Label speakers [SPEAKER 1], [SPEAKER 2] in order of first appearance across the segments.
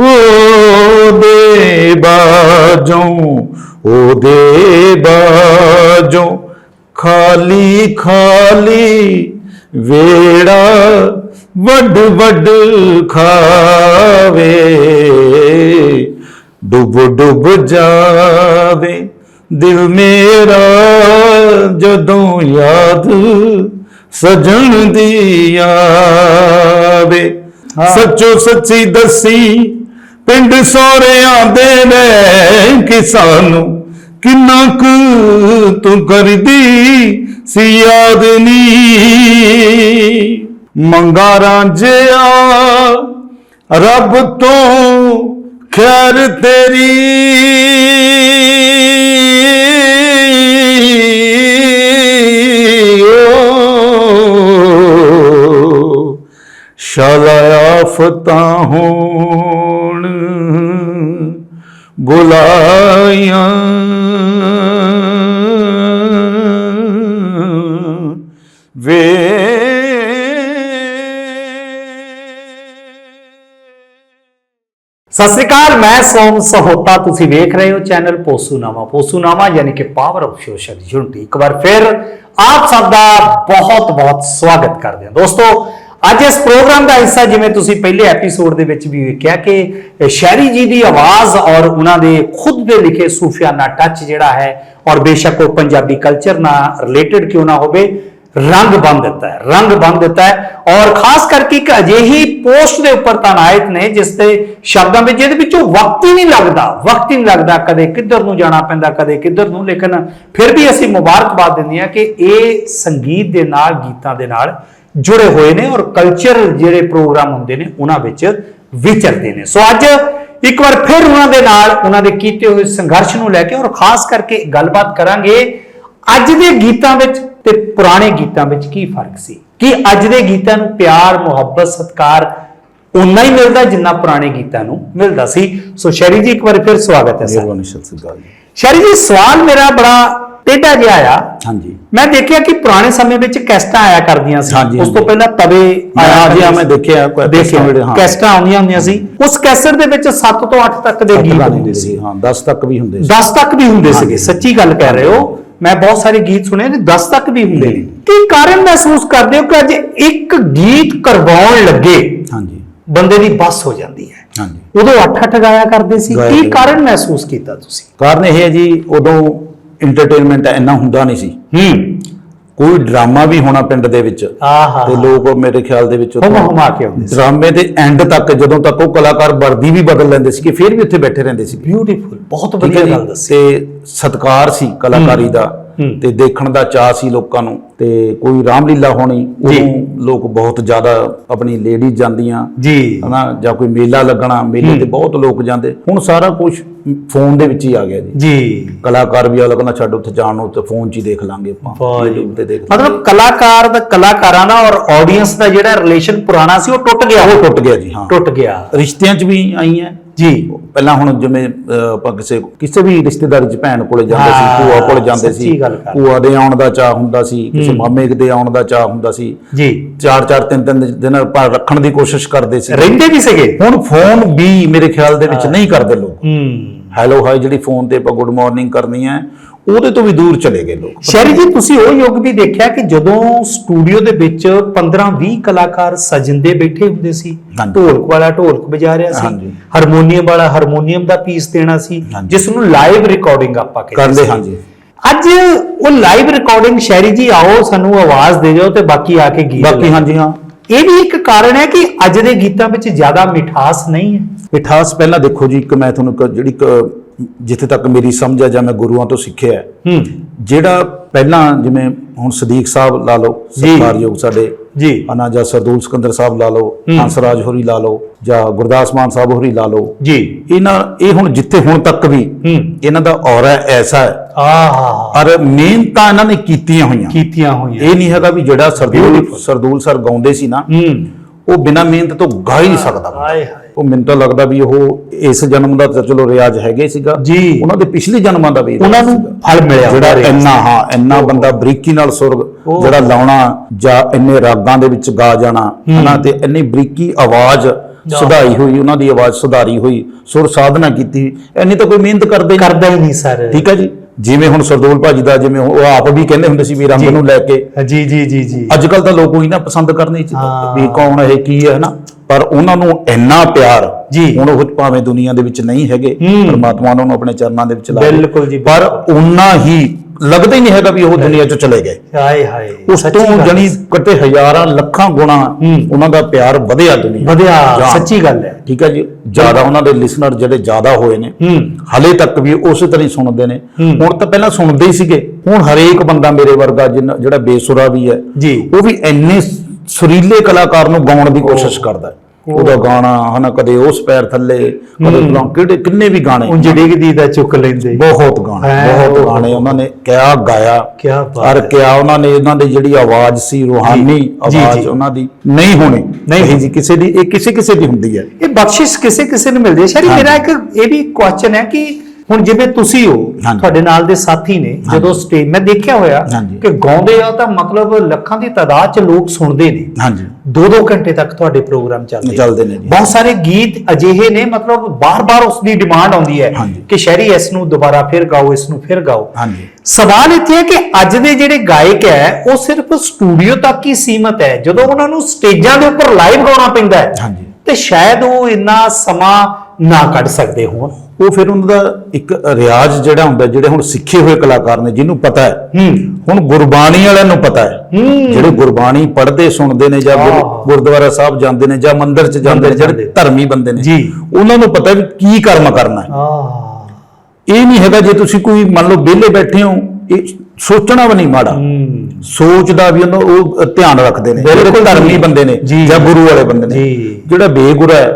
[SPEAKER 1] ਉਹਦੇ ਬਾਜੋਂ ਉਹਦੇ ਬਾਜੋਂ ਖਾਲੀ ਖਾਲੀ ਵੇੜਾ ਵੱਡ ਵੱਡ ਖਾਵੇ ਡੁੱਬ ਡੁੱਬ ਜਾਵੇ ਦਿਲ ਮੇਰਾ ਜਦੋਂ ਯਾਦ ਸਜਣ ਦੀ ਆਵੇ। ਸੱਚੋ ਸੱਚੀ ਦੱਸੀ ਪਿੰਡ ਸੋਹਰਿਆਂ ਦੇ ਨੇ ਕਿ ਕਿੰਨਾ ਕੁ ਤੂੰ ਕਰਦੀ ਸੀ ਯਾਦ ਨੀ ਮੰਗਾ ਰਾਂਝਿਆ, ਰੱਬ ਤੋਂ ਖੈਰ ਤੇਰੀ। ਓ, ਸ਼ਾਲਾ ਆਫਤਾਂ ਹੋਣ ਬੁਲਾਈਆਂ ਵੇ
[SPEAKER 2] ਸਤਿ ਸ੍ਰੀ ਅਕਾਲ ਮੈਂ ਸੋਮ ਸਹੋਤਾ ਤੁਸੀਂ ਵੇਖ ਰਹੇ ਹੋ ਚੈਨਲ ਪੋਸੂਨਾਮਾ ਪੋਸੂਨਾਮਾ ਯਾਨੀ ਕਿ ਪਾਵਰ ਆਫ ਸੋਸ਼ਲ ਯੂਨਿਟੀ ਇੱਕ ਵਾਰ ਫਿਰ ਆਪ ਸਭ ਦਾ ਬਹੁਤ ਬਹੁਤ ਸਵਾਗਤ ਕਰਦੇ ਹਾਂ ਦੋਸਤੋ ਅੱਜ ਇਸ ਪ੍ਰੋਗਰਾਮ ਦਾ ਹਿੱਸਾ ਜਿਵੇਂ ਤੁਸੀਂ ਪਹਿਲੇ ਐਪੀਸੋਡ ਦੇ ਵਿੱਚ ਵੀ ਵੇਖਿਆ ਕਿ ਸ਼ਹਿਰੀ ਜੀ ਦੀ ਆਵਾਜ਼ ਔਰ ਉਹਨਾਂ ਦੇ ਖੁਦ ਦੇ ਲਿਖੇ ਸੂਫੀਆਨਾ ਟੱਚ ਜਿਹੜਾ ਹੈ ਔਰ ਬੇਸ਼ੱਕ ਉਹ ਪੰਜਾਬੀ ਕਲਚਰ ਨਾਲ ਰਿਲੇਟਡ ਕਿਉਂ ਨਾ ਹੋਵੇ, ਰੰਗ ਬੰਨ ਦਿੱਤਾ ਹੈ, ਰੰਗ ਬੰਨ ਦਿੱਤਾ ਹੈ ਔਰ ਖਾਸ ਕਰਕੇ ਇੱਕ ਅਜਿਹੀ ਪੋਸਟ ਦੇ ਉੱਪਰ ਤਨਾਇਤ ਨੇ ਜਿਸ ਤੇ ਸ਼ਬਦਾਂ ਵਿੱਚ ਜਿਹਦੇ ਵਿੱਚੋਂ ਵਕਤ ਹੀ ਨਹੀਂ ਲੱਗਦਾ, ਵਕਤ ਹੀ ਨਹੀਂ ਲੱਗਦਾ, ਕਦੇ ਕਿੱਧਰ ਨੂੰ ਜਾਣਾ ਪੈਂਦਾ, ਕਦੇ ਕਿੱਧਰ ਨੂੰ, ਲੇਕਿਨ ਫਿਰ ਵੀ ਅਸੀਂ ਮੁਬਾਰਕਬਾਦ ਦਿੰਦੇ ਹਾਂ ਕਿ ਇਹ ਸੰਗੀਤ ਦੇ ਨਾਲ, ਗੀਤਾਂ ਦੇ ਨਾਲ ਜੁੜੇ ਹੋਏ ਨੇ ਔਰ ਕਲਚਰ ਜਿਹੜੇ ਪ੍ਰੋਗਰਾਮ ਹੁੰਦੇ ਨੇ ਉਹਨਾਂ ਵਿੱਚ ਵਿਚਰਦੇ ਨੇ। ਸੋ ਅੱਜ ਇੱਕ ਵਾਰ ਫਿਰ ਉਹਨਾਂ ਦੇ ਨਾਲ ਉਹਨਾਂ ਦੇ ਕੀਤੇ ਹੋਏ ਸੰਘਰਸ਼ ਨੂੰ ਲੈ ਕੇ ਔਰ ਖਾਸ ਕਰਕੇ ਗੱਲਬਾਤ ਕਰਾਂਗੇ ਅੱਜ ਦੇ ਗੀਤਾਂ ਵਿੱਚ ਤੇ ਪੁਰਾਣੇ ਗੀਤਾਂ ਵਿੱਚ ਕੀ ਫ਼ਰਕ ਸੀ? ਕਿ ਅੱਜ ਦੇ ਗੀਤਾਂ ਨੂੰ ਪਿਆਰ ਮੁਹੱਬਤ ਸਤਿਕਾਰ ਉਨਾ ਹੀ ਮਿਲਦਾ ਜਿੰਨਾ ਪੁਰਾਣੇ ਗੀਤਾਂ ਨੂੰ ਮਿਲਦਾ ਸੀ? ਸੋ ਸ਼ੈਰੀ ਜੀ ਇੱਕ ਵਾਰ ਫਿਰ ਸਵਾਗਤ ਹੈ ਸਰ
[SPEAKER 1] ਸ਼ੈਰੀ ਜੀ
[SPEAKER 2] ਸਵਾਲ ਮੇਰਾ ਬੜਾ ਟੇਢਾ ਜਿਹਾ ਆ
[SPEAKER 1] ਹਾਂਜੀ।
[SPEAKER 2] ਮੈਂ ਦੇਖਿਆ ਕਿ ਪੁਰਾਣੇ ਸਮੇਂ ਵਿੱਚ ਕੈਸਟਾਂ ਆਇਆ ਕਰਦੀਆਂ ਸੀ।
[SPEAKER 1] ਹਾਂਜੀ,
[SPEAKER 2] ਉਸ ਤੋਂ
[SPEAKER 1] ਹਾਂਜੀ।
[SPEAKER 2] ਪਹਿਲਾਂ ਤਵੇ ਆਇਆ
[SPEAKER 1] ਜੀ, ਮੈਂ ਦੇਖਿਆ, ਕੋਈ
[SPEAKER 2] ਦੇਖਿਆ।
[SPEAKER 1] ਹਾਂ।
[SPEAKER 2] ਕੈਸਟਾਂ ਆਉਂਦੀਆਂ ਹੁੰਦੀਆਂ ਸੀ। ਉਸ ਕੈਸਟ ਦੇ ਵਿੱਚ 7 ਤੋਂ 8 ਤੱਕ ਦੇ ਗੀਤ ਹੁੰਦੇ ਸੀ।
[SPEAKER 1] ਸੀ ਹਾਂ 10 ਤੱਕ ਵੀ ਹੁੰਦੇ ਸੀ।
[SPEAKER 2] 10 ਤੱਕ ਵੀ ਹੁੰਦੇ ਸੀਗੇ। ਸੱਚੀ ਗੱਲ ਕਹਿ ਰਹੇ ਹੋ। ਮੈਂ ਬਹੁਤ ਸਾਰੇ ਗੀਤ ਸੁਣੇ ਨੇ 10 ਤੱਕ ਵੀ ਹੁੰਦੇ ਨੇ। ਕੀ ਕਾਰਨ ਮਹਿਸੂਸ ਕਰਦੇ ਹੋ ਕਿ ਅੱਜ ਇੱਕ ਗੀਤ ਕਰਵਾਉਣ ਲੱਗੇ
[SPEAKER 1] ਹਾਂਜੀ।
[SPEAKER 2] ਬੰਦੇ ਦੀ ਬੱਸ ਹੋ ਜਾਂਦੀ ਹੈ।
[SPEAKER 1] ਹਾਂਜੀ।
[SPEAKER 2] ਉਦੋਂ 8-8 ਗਾਇਆ ਕਰਦੇ ਸੀ।
[SPEAKER 1] ਗਾਇਆ
[SPEAKER 2] ਕੀ
[SPEAKER 1] ਕਰਦੇ।
[SPEAKER 2] ਕਾਰਨ ਮਹਿਸੂਸ ਕੀਤਾ ਤੁਸੀਂ?
[SPEAKER 1] ਕਾਰਨ ਇਹ ਹੈ ਜੀ ਉਦੋਂ ਇੰਟਰਟੇਨਮੈਂਟ ਇੰਨਾ ਹੁੰਦਾ ਨਹੀਂ ਸੀ।
[SPEAKER 2] ਹੂੰ।
[SPEAKER 1] ਕੋਈ ਡਰਾਮਾ ਵੀ ਹੋਣਾ ਪਿੰਡ ਦੇ ਵਿੱਚ
[SPEAKER 2] ਆਹਾ।
[SPEAKER 1] ਤੇ ਲੋਕ ਮੇਰੇ ਖਿਆਲ ਦੇ ਵਿੱਚ
[SPEAKER 2] ਹੁਮ ਹੁਮਾ ਕੇ ਆਉਂਦੇ ਸੀ।
[SPEAKER 1] ਡਰਾਮੇ ਦੇ ਐਂਡ ਤੱਕ ਜਦੋਂ ਤੱਕ ਉਹ ਕਲਾਕਾਰ ਵਰਦੀ ਵੀ ਬਦਲ ਲੈਂਦੇ ਸੀ ਕਿ ਫਿਰ ਵੀ ਉੱਥੇ ਬੈਠੇ ਰਹਿੰਦੇ ਸੀ।
[SPEAKER 2] ਬਿਊਟੀਫੁਲ ਬਹੁਤ ਵਧੀਆ? ਗੱਲ ਦੱਸੀ।
[SPEAKER 1] ਤੇ ਸਤਕਾਰ ਸੀ ਕਲਾਕਾਰੀ ਦਾ। ਤੇ ਦੇਖਣ ਦਾ ਚਾਹ ਸੀ ਲੋਕਾਂ ਨੂੰ ਤੇ ਕੋਈ ਰਾਮਲੀਲਾ ਹੋਣੀ। ਉਦੋਂ ਲੋਕ ਬਹੁਤ ਜ਼ਿਆਦਾ ਆਪਣੀ ਲੇਡੀ ਜਾਂਦੀਆਂ
[SPEAKER 2] ਜੀ।
[SPEAKER 1] ਹਨਾ ਜਾਂ ਕੋਈ ਮੇਲਾ ਲੱਗਣਾ ਮੇਲੇ ਤੇ ਬਹੁਤ ਲੋਕ ਜਾਂਦੇ। ਹੁਣ ਸਾਰਾ ਕੁਝ ਫੋਨ ਦੇ ਵਿੱਚ ਹੀ ਆ ਗਿਆ ਜੀ।
[SPEAKER 2] ਜੀ।
[SPEAKER 1] ਕਲਾਕਾਰ ਵੀ ਅਲੱਗ ਨਾ ਛੱਡ ਉੱਥੇ ਜਾਣ ਨੂੰ ਤੇ ਫੋਨ 'ਚ ਹੀ ਦੇਖ ਲਾਂਗੇ ਆਪਾਂ। YouTube ਤੇ ਦੇਖ
[SPEAKER 2] ਮਤਲਬ ਕਲਾਕਾਰ ਦਾ ਕਲਾਕਾਰਾਂ ਦਾ ਔਰ ਆਡੀਅנס ਦਾ ਜਿਹੜਾ ਰਿਲੇਸ਼ਨ ਪੁਰਾਣਾ ਸੀ ਉਹ ਟੁੱਟ ਗਿਆ।
[SPEAKER 1] ਉਹ ਟੁੱਟ ਗਿਆ ਜੀ ਹਾਂ।
[SPEAKER 2] ਟੁੱਟ ਗਿਆ।
[SPEAKER 1] ਰਿਸ਼ਤਿਆਂ 'ਚ ਵੀ ਆਈ ਹੈ।
[SPEAKER 2] ਜੀ।
[SPEAKER 1] ਪਹਿਲਾਂ ਹੁਣ ਜਿਵੇਂ ਆਪਾਂ ਕਿਸੇ ਕਿਸੇ ਵੀ ਰਿਸ਼ਤੇਦਾਰੀ 'ਚ ਭੈਣ ਕੋਲੇ ਜਾਂਦੇ ਸੀ ਭੂਆ ਕੋਲੇ ਜਾਂਦੇ ਸੀ। ਭੂਆ ਦੇ ਆਉਣ ਦਾ ਚਾਹ ਹੁੰਦਾ ਸੀ ਕਿਸੇ। ਮਾਮੇ ਦੇ ਆਉਣ ਦਾ ਚਾਹ ਹੁੰਦਾ ਸੀ।
[SPEAKER 2] ਜੀ।
[SPEAKER 1] ਚਾਰ ਚਾਰ ਤਿੰਨ ਤਿੰਨ ਦਿਨ ਪਰ ਰੱਖਣ ਦੀ ਕੋਸ਼ਿਸ਼ ਕਰਦੇ ਸੀ।
[SPEAKER 2] ਰਹਿੰਦੇ ਵੀ ਸੀਗੇ?
[SPEAKER 1] ਹੁਣ ਫੋਨ ਵੀ ਮੇਰੇ ਖਿਆਲ ਦੇ ਵਿੱਚ ਨਹੀਂ ਕਰਦੇ ਲੋਕ।
[SPEAKER 2] ਹੂੰ।
[SPEAKER 1] ਹੈਲੋ ਹਾਈ ਜਿਹੜੀ ਫੋਨ ਤੇ ਆਪਾਂ ਗੁੱਡ ਮਾਰਨਿੰਗ ਕਰਨੀ ਹੈ ਉਹਦੇ ਤੋਂ ਵੀ ਦੂਰ ਚਲੇ ਗਏ ਲੋਕ
[SPEAKER 2] ਸ਼ੈਰੀ ਜੀ ਤੁਸੀਂ ਉਹ ਯੁੱਗ ਵੀ ਦੇਖਿਆ ਕਿ ਜਦੋਂ ਸਟੂਡੀਓ ਦੇ ਵਿੱਚ 15-20 ਕਲਾਕਾਰ ਸਜਿੰਦੇ ਬੈਠੇ ਹੁੰਦੇ ਸੀ। ਢੋਲਕ ਵਾਲਾ ਢੋਲਕ ਵਜਾ ਰਿਹਾ ਸੀ। ਹਾਰਮੋਨੀਅਮ ਵਾਲਾ ਹਾਰਮੋਨੀਅਮ ਦਾ ਪੀਸ ਦੇਣਾ ਸੀ। ਜਿਸ ਨੂੰ ਲਾਈਵ ਰਿਕਾਰਡਿੰਗ ਆਪਾਂ ਕਹਿੰਦੇ।
[SPEAKER 1] ਹਾਂਜੀ
[SPEAKER 2] ਅੱਜ ਉਹ ਲਾਈਵ ਰਿਕਾਰਡਿੰਗ ਸ਼ੈਰੀ ਜੀ ਆਓ ਸਾਨੂੰ ਆਵਾਜ਼ ਦੇ ਜਾਓ ਤੇ ਬਾਕੀ ਆ ਕੇ ਗੀਤ
[SPEAKER 1] ਬਾਕੀ। ਹਾਂਜੀ ਹਾਂ
[SPEAKER 2] ਇਹ ਵੀ ਇੱਕ ਕਾਰਨ ਹੈ ਕਿ ਅੱਜ ਦੇ ਗੀਤਾਂ ਵਿੱਚ ਜ਼ਿਆਦਾ ਮਿਠਾਸ ਨਹੀਂ ਹੈ
[SPEAKER 1] ਮਿਠਾਸ ਪਹਿਲਾਂ ਦੇਖੋ ਜੀ ਇੱਕ ਮੈਂ ਤੁਹਾਨੂੰ ਜਿਹੜੀ ਇੱਕ ਜਿੱਥੇ ਤੱਕ ਮੇਰੀ ਸਮਝ ਹੈ ਜਾਂ ਮੈਂ ਗੁਰੂਆਂ ਤੋਂ ਸਿੱਖਿਆ ਹੈ ਜਿਹੜਾ ਪਹਿਲਾਂ ਜਿਵੇਂ ਹੁਣ ਸਦੀਕ ਸਾਹਿਬ ਲਾ ਲਓ
[SPEAKER 2] ਜੀ।
[SPEAKER 1] ਸਤਿਕਾਰਯੋਗ ਸਾਡੇ
[SPEAKER 2] ਜੀ।
[SPEAKER 1] ਅਨਾ ਜਾਂ ਸਰਦੂਲ ਸਿਕੰਦਰ ਸਾਹਿਬ ਲਾ ਲਓ। ਹੰਸਰਾਜ ਹੋਰੀ ਲਾ ਲਓ ਜਾਂ ਗੁਰਦਾਸ ਮਾਨ ਸਾਹਿਬ ਹੋਰੀ ਲਾ ਲਓ।
[SPEAKER 2] ਜੀ।
[SPEAKER 1] ਇਹਨਾਂ ਇਹ ਹੁਣ ਜਿੱਥੇ ਹੁਣ ਤੱਕ ਵੀ ਇਹਨਾਂ ਦਾ ਔਰਾ ਐਸਾ ਹੈ।
[SPEAKER 2] ਆਹਾ
[SPEAKER 1] ਔਰ ਮਿਹਨਤਾਂ ਇਹਨਾਂ ਨੇ ਕੀਤੀਆਂ ਹੋਈਆਂ।
[SPEAKER 2] ਕੀਤੀਆਂ ਹੋਈਆਂ।
[SPEAKER 1] ਇਹ ਨਹੀਂ ਹੈਗਾ ਵੀ ਜਿਹੜਾ ਸਰਦੂਲ. ਸਰਦੂਲ ਸਰ ਗਾਉਂਦੇ ਸੀ ਨਾ
[SPEAKER 2] ਹੂੰ।
[SPEAKER 1] ਉਹ ਬਿਨਾਂ ਮਿਹਨਤ ਤੋਂ ਗਾ ਹੀ ਨਹੀਂ ਸਕਦਾ
[SPEAKER 2] ਹਾਏ ਹਾਏ।
[SPEAKER 1] ਉਹ ਮੈਨੂੰ ਤਾਂ ਲੱਗਦਾ ਵੀ ਉਹ ਇਸ ਜਨਮ ਦਾ ਤਾਂ ਚਲੋ ਰਿਆਜ਼ ਹੈਗਾ ਸੀਗਾ।
[SPEAKER 2] ਜੀ।
[SPEAKER 1] ਉਹਨਾਂ ਦੇ ਪਿਛਲੇ ਜਨਮਾਂ ਦਾ ਵੀ
[SPEAKER 2] ਉਹਨਾਂ ਨੂੰ। ਫਲ ਮਿਲਿਆ।
[SPEAKER 1] ਜਿਹੜਾ। ਇੰਨਾ ਹਾਂ ਇੰਨਾ ਬੰਦਾ ਬਰੀਕੀ ਨਾਲ ਸੁਰ ਜਿਹੜਾ ਲਾਉਣਾ ਜਾਂ ਇੰਨੇ ਰਾਗਾਂ ਦੇ ਵਿੱਚ ਗਾ ਜਾਣਾ ਹਨਾ ਤੇ ਇੰਨੀ ਬਰੀਕੀ ਆਵਾਜ਼ ਸੁਧਾਈ ਹੋਈ ਉਹਨਾਂ ਦੀ ਆਵਾਜ਼ ਸੁਧਾਰੀ ਹੋਈ ਸੁਰ ਸਾਧਨਾ ਕੀਤੀ। ਇੰਨੀ ਤਾਂ ਕੋਈ ਮਿਹਨਤ ਕਰਦੇ ਨਹੀਂ।
[SPEAKER 2] ਕਰਦਾ ਹੀ ਨਹੀਂ ਸਰ।
[SPEAKER 1] ਠੀਕ ਹੈ ਜੀ। ਜਿਵੇਂ ਹੁਣ ਸਰਦੂਲ ਭਾਜੀ ਦਾ ਜਿਵੇਂ ਉਹ ਆਪ ਵੀ ਕਹਿੰਦੇ ਹੁੰਦੇ ਸੀ ਵੀ ਰੰਗ। ਨੂੰ ਲੈ ਕੇ
[SPEAKER 2] ਜੀ ਜੀ ਜੀ ਜੀ
[SPEAKER 1] ਅੱਜ ਕੱਲ ਤਾਂ ਲੋਕ ਉਹੀ ਨਾ ਪਸੰਦ ਕਰਨੇ ਚ। ਵੀ ਕੌਣ ਇਹ ਕੀ ਹੈ ਨਾ ਪਰ ਉਹਨਾਂ ਨੂੰ ਇੰਨਾ ਪਿਆਰ
[SPEAKER 2] ਜੀ।
[SPEAKER 1] ਹੁਣ ਉਹ ਭਾਵੇਂ ਦੁਨੀਆ ਦੇ ਵਿੱਚ ਨਹੀਂ ਹੈਗੇ। ਪਰਮਾਤਮਾ ਉਹਨਾਂ ਨੂੰ ਆਪਣੇ ਚਰਨਾਂ ਦੇ ਵਿੱਚ ਲਾ ਲਏ।
[SPEAKER 2] ਬਿਲਕੁਲ ਜੀ,
[SPEAKER 1] ਪਰ ਉਹਨਾਂ ਹੀ ਲੱਗਦਾ ਹੀ ਨਹੀਂ ਹੈਗਾ ਵੀ ਉਹ ਦੁਨੀਆ ਚੋਂ ਚਲੇ ਗਏ।
[SPEAKER 2] ਹਾਏ ਹਾਏ।
[SPEAKER 1] ਉਸ ਤੋਂ ਜਣੀ ਕੱਟੇ ਹਜ਼ਾਰਾਂ ਲੱਖਾਂ ਗੁਣਾ। ਉਹਨਾਂ ਦਾ ਪਿਆਰ ਵਧਿਆ ਦੁਨੀਆ
[SPEAKER 2] ਵਧਿਆ ਸੱਚੀ ਗੱਲ ਹੈ।
[SPEAKER 1] ਠੀਕ ਹੈ ਜੀ। ਜ਼ਿਆਦਾ ਉਹਨਾਂ ਦੇ ਲਿਸਨਰ ਜਿਹੜੇ ਜ਼ਿਆਦਾ ਹੋਏ ਨੇ ਹਲੇ ਤੱਕ ਵੀ ਉਸੇ ਤਰ੍ਹਾਂ ਹੀ ਸੁਣਦੇ ਨੇ। ਹੁਣ ਤਾਂ ਪਹਿਲਾਂ ਸੁਣਦੇ ਹੀ ਸੀਗੇ। ਹੁਣ ਹਰੇਕ ਬੰਦਾ ਮੇਰੇ ਵਰਗਾ ਜਿਹੜਾ ਬੇਸੁਰਾ ਵੀ ਹੈ
[SPEAKER 2] ਜੀ।
[SPEAKER 1] ਉਹ ਵੀ ਇੰਨੇ ਸੁਰੀਲੇ ਕਲਾਕਾਰ ਨੂੰ ਗਾਉਣ ਦੀ ਕੋਸ਼ਿਸ਼ ਕਰਦਾ ਹੈ। ਉਹਦਾ ਗਾਣਾ ਹਨਾ ਕਦੇ ਉਸ ਪੈਰ ਥੱਲੇ ਕਦੇ ਕਿਹੜੇ ਕਿੰਨੇ ਵੀ ਗਾਣੇ
[SPEAKER 2] ਉਂਝ ਡਿੱਗਦੀ ਦਾ ਚੁੱਕ ਲੈਂਦੇ।
[SPEAKER 1] ਬਹੁਤ ਗਾਣੇ ਬਹੁਤ
[SPEAKER 2] ਉਹ-
[SPEAKER 1] ਗਾਣੇ ਉਹਨਾਂ ਨੇ ਕਿਆ ਗਾਇਆ।
[SPEAKER 2] ਕਿਆ ਬਾਤ।
[SPEAKER 1] ਕਿਆ ਉਹਨਾਂ ਨੇ ਇਹਨਾਂ ਦੀ ਜਿਹੜੀ ਆਵਾਜ਼ ਸੀ ਰੂਹਾਨੀ ਆਵਾਜ਼। ਉਹਨਾਂ ਦੀ ਨਹੀਂ ਹੋਣੀ।
[SPEAKER 2] ਨਹੀਂ
[SPEAKER 1] ਜੀ ਕਿਸੇ ਦੀ ਇਹ ਕਿਸੇ ਕਿਸੇ ਦੀ ਹੁੰਦੀ ਹੈ।
[SPEAKER 2] ਇਹ ਬਖਸ਼ਿਸ਼ ਕਿਸੇ ਕਿਸੇ ਨੂੰ ਮਿਲਦੀ ਹੈ।
[SPEAKER 1] ਹਾਂਜੀ।
[SPEAKER 2] ਮੇਰਾ ਇੱਕ ਇਹ ਵੀ ਕੁਐਸਚਨ ਹੈ ਕਿ ਹੁਣ ਜਿਵੇਂ ਤੁਸੀਂ ਹੋ
[SPEAKER 1] ਹਾਂਜੀ।
[SPEAKER 2] ਤੁਹਾਡੇ ਨਾਲ ਦੇ ਸਾਥੀ ਨੇ ਜਦੋਂ ਸਟੇਜ ਮੈਂ ਦੇਖਿਆ ਹੋਇਆ
[SPEAKER 1] ਹਾਂਜੀ।
[SPEAKER 2] ਕਿ ਗਾਉਂਦੇ ਆ ਤਾਂ ਮਤਲਬ ਲੱਖਾਂ ਦੀ ਤਾਦਾਦ ਚ ਲੋਕ ਸੁਣਦੇ ਨੇ।
[SPEAKER 1] ਹਾਂਜੀ
[SPEAKER 2] ਦੋ ਦੋ ਘੰਟੇ ਤੱਕ ਤੁਹਾਡੇ ਪ੍ਰੋਗਰਾਮ ਚੱਲਦੇ
[SPEAKER 1] ਚੱਲਦੇ ਨੇ।
[SPEAKER 2] ਬਹੁਤ ਸਾਰੇ ਗੀਤ ਅਜਿਹੇ ਨੇ ਮਤਲਬ ਬਾਰ-ਬਾਰ ਉਸ ਦੀ ਡਿਮਾਂਡ ਆਉਂਦੀ ਹੈ। ਕਿ ਸ਼ਹਿਰੀ ਇਸ ਨੂੰ ਦੁਬਾਰਾ ਫਿਰ ਗਾਓ ਇਸ ਨੂੰ ਫਿਰ ਗਾਓ
[SPEAKER 1] ਹਾਂਜੀ
[SPEAKER 2] ਸਵਾਲ ਇੱਥੇ ਹੈ ਕਿ ਅੱਜ ਦੇ ਜਿਹੜੇ ਗਾਇਕ ਹੈ ਉਹ ਸਿਰਫ ਸਟੂਡੀਓ ਤੱਕ ਹੀ ਸੀਮਤ ਹੈ ਜਦੋਂ ਉਹਨਾਂ ਨੂੰ ਸਟੇਜਾਂ ਦੇ ਉੱਪਰ ਲਾਈਵ ਗਾਉਣਾ ਪੈਂਦਾ ਹੈ
[SPEAKER 1] ਹਾਂਜੀ।
[SPEAKER 2] ਤੇ ਸ਼ਾਇਦ ਉਹ ਇੰਨਾ ਸਮਾਂ ਨਾ ਕੱਢ ਸਕਦੇ ਹੋਣ
[SPEAKER 1] ਉਹ ਫਿਰ ਉਹਨਾਂ ਦਾ ਇੱਕ ਰਿਆਜ਼ ਜਿਹੜਾ ਹੁੰਦਾ ਜਿਹੜੇ ਹੁਣ ਸਿੱਖੇ ਹੋਏ ਕਲਾਕਾਰ ਨੇ ਜਿਹਨੂੰ ਪਤਾ ਹੈ ਹੁਣ ਗੁਰਬਾਣੀ ਵਾਲਿਆਂ ਨੂੰ ਪਤਾ ਹੈ। ਜਿਹੜੇ ਗੁਰਬਾਣੀ ਪੜ੍ਹਦੇ ਸੁਣਦੇ ਨੇ ਜਾਂ। ਗੁਰਦੁਆਰਾ ਸਾਹਿਬ ਜਾਂਦੇ ਨੇ ਜਾਂ ਮੰਦਿਰ 'ਚ ਜਾਂਦੇ ਨੇ ਜਿਹੜੇ। ਧਰਮੀ ਬੰਦੇ ਨੇ। ਉਹਨਾਂ ਨੂੰ ਪਤਾ ਵੀ ਕੀ ਕਰਮ ਕਰਨਾ ਹੈ ਇਹ ਨਹੀਂ ਹੈਗਾ ਜੇ ਤੁਸੀਂ ਕੋਈ ਮੰਨ ਲਓ ਵਿਹਲੇ ਬੈਠੇ ਹੋ ਇਹ ਸੋਚਣਾ ਵੀ ਨਹੀਂ ਮਾੜਾ
[SPEAKER 2] ਹੂੰ
[SPEAKER 1] ਸੋਚਦਾ ਵੀ ਉਹਨਾਂ ਉਹ ਧਿਆਨ ਰੱਖਦੇ ਨੇ
[SPEAKER 2] ਬਿਲਕੁਲ
[SPEAKER 1] ਧਰਮੀ। ਬੰਦੇ ਨੇ
[SPEAKER 2] ਜੀ।
[SPEAKER 1] ਗੁਰੂ ਵਾਲੇ ਬੰਦੇ ਨੇ। ਜਿਹੜਾ ਬੇਗੁਰਾ ਹੈ।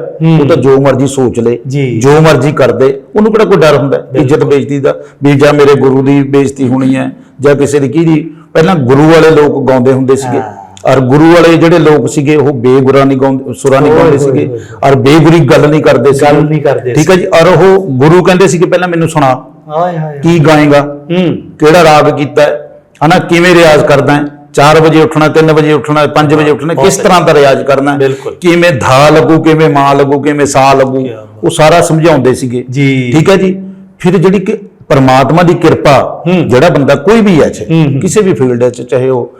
[SPEAKER 1] ਉਹ ਤਾਂ ਜੋ ਮਰਜ਼ੀ ਸੋਚ ਲੇ
[SPEAKER 2] ਜੀ।
[SPEAKER 1] ਮਰਜ਼ੀ ਕਰਦੇ ਉਹਨੂੰ ਕਿਹੜਾ ਕੋਈ ਡਰ ਹੁੰਦਾ? ਇੱਜ਼ਤ ਬੇਇੱਜ਼ਤੀ ਦਾ ਵੀ ਜਾਂ ਮੇਰੇ ਗੁਰੂ ਦੀ ਬੇਇੱਜ਼ਤੀ ਹੋਣੀ ਹੈ ਜਾਂ ਕਿਸੇ ਦੀ ਕੀ ਦੀ ਪਹਿਲਾਂ ਗੁਰੂ ਵਾਲੇ ਲੋਕ ਗਾਉਂਦੇ ਹੁੰਦੇ ਸੀਗੇ। ਔਰ ਗੁਰੂ ਵਾਲੇ ਜਿਹੜੇ ਲੋਕ ਸੀਗੇ ਉਹ ਬੇਗੁਰਾ ਨਹੀਂ ਗਾਉਂਦੇ ਸੁਰਾ ਨਹੀਂ ਗਾਉਂਦੇ ਸੀਗੇ। ਔਰ ਬੇਗੁਰੀ ਗੱਲ ਨਹੀਂ ਕਰਦੇ ਸੀ।
[SPEAKER 2] ਗੱਲ ਨਹੀਂ ਕਰਦੇ
[SPEAKER 1] ਠੀਕ ਹੈ ਜੀ? ਔਰ ਉਹ ਗੁਰੂ ਕਹਿੰਦੇ ਸੀ ਕਿ ਪਹਿਲਾਂ ਮੈਨੂੰ ਸੁਣਾ
[SPEAKER 2] ਹਾਏ ਹਾਏ
[SPEAKER 1] ਕੀ ਗਾਏਗਾ?
[SPEAKER 2] ਹੂੰ।
[SPEAKER 1] ਕਿਹੜਾ ਰਾਗ ਕੀਤਾ ਹੈ? ਹਨਾ ਕਿਵੇਂ ਰਿਆਜ਼ ਕਰਦਾ ਹੈ? 4 ਵਜੇ ਉੱਠਣਾ 3 ਵਜੇ ਉੱਠਣਾ 5 ਵਜੇ ਉੱਠਣਾ ਕਿਸ ਤਰ੍ਹਾਂ ਦਾ ਰਿਆਜ਼ ਕਰਨਾ। ਕਿਵੇਂ ਧਾ ਲੱਗੂ ਕਿਵੇਂ ਮਾਂ ਲੱਗੂ ਕਿਵੇਂ ਸਾ ਲੱਗੂ। ਉਹ ਸਾਰਾ ਸਮਝਾਉਂਦੇ ਸੀਗੇ
[SPEAKER 2] ਜੀ।
[SPEAKER 1] ਠੀਕ ਹੈ ਜੀ ਫਿਰ ਜਿਹੜੀ ਕਿ ਪਰਮਾਤਮਾ ਦੀ ਕਿਰਪਾ। ਜਿਹੜਾ ਬੰਦਾ ਕੋਈ ਵੀ ਹੈ। ਕਿਸੇ ਵੀ ਫੀਲਡ ਵਿੱਚ ਚਾਹੇ ਉਹ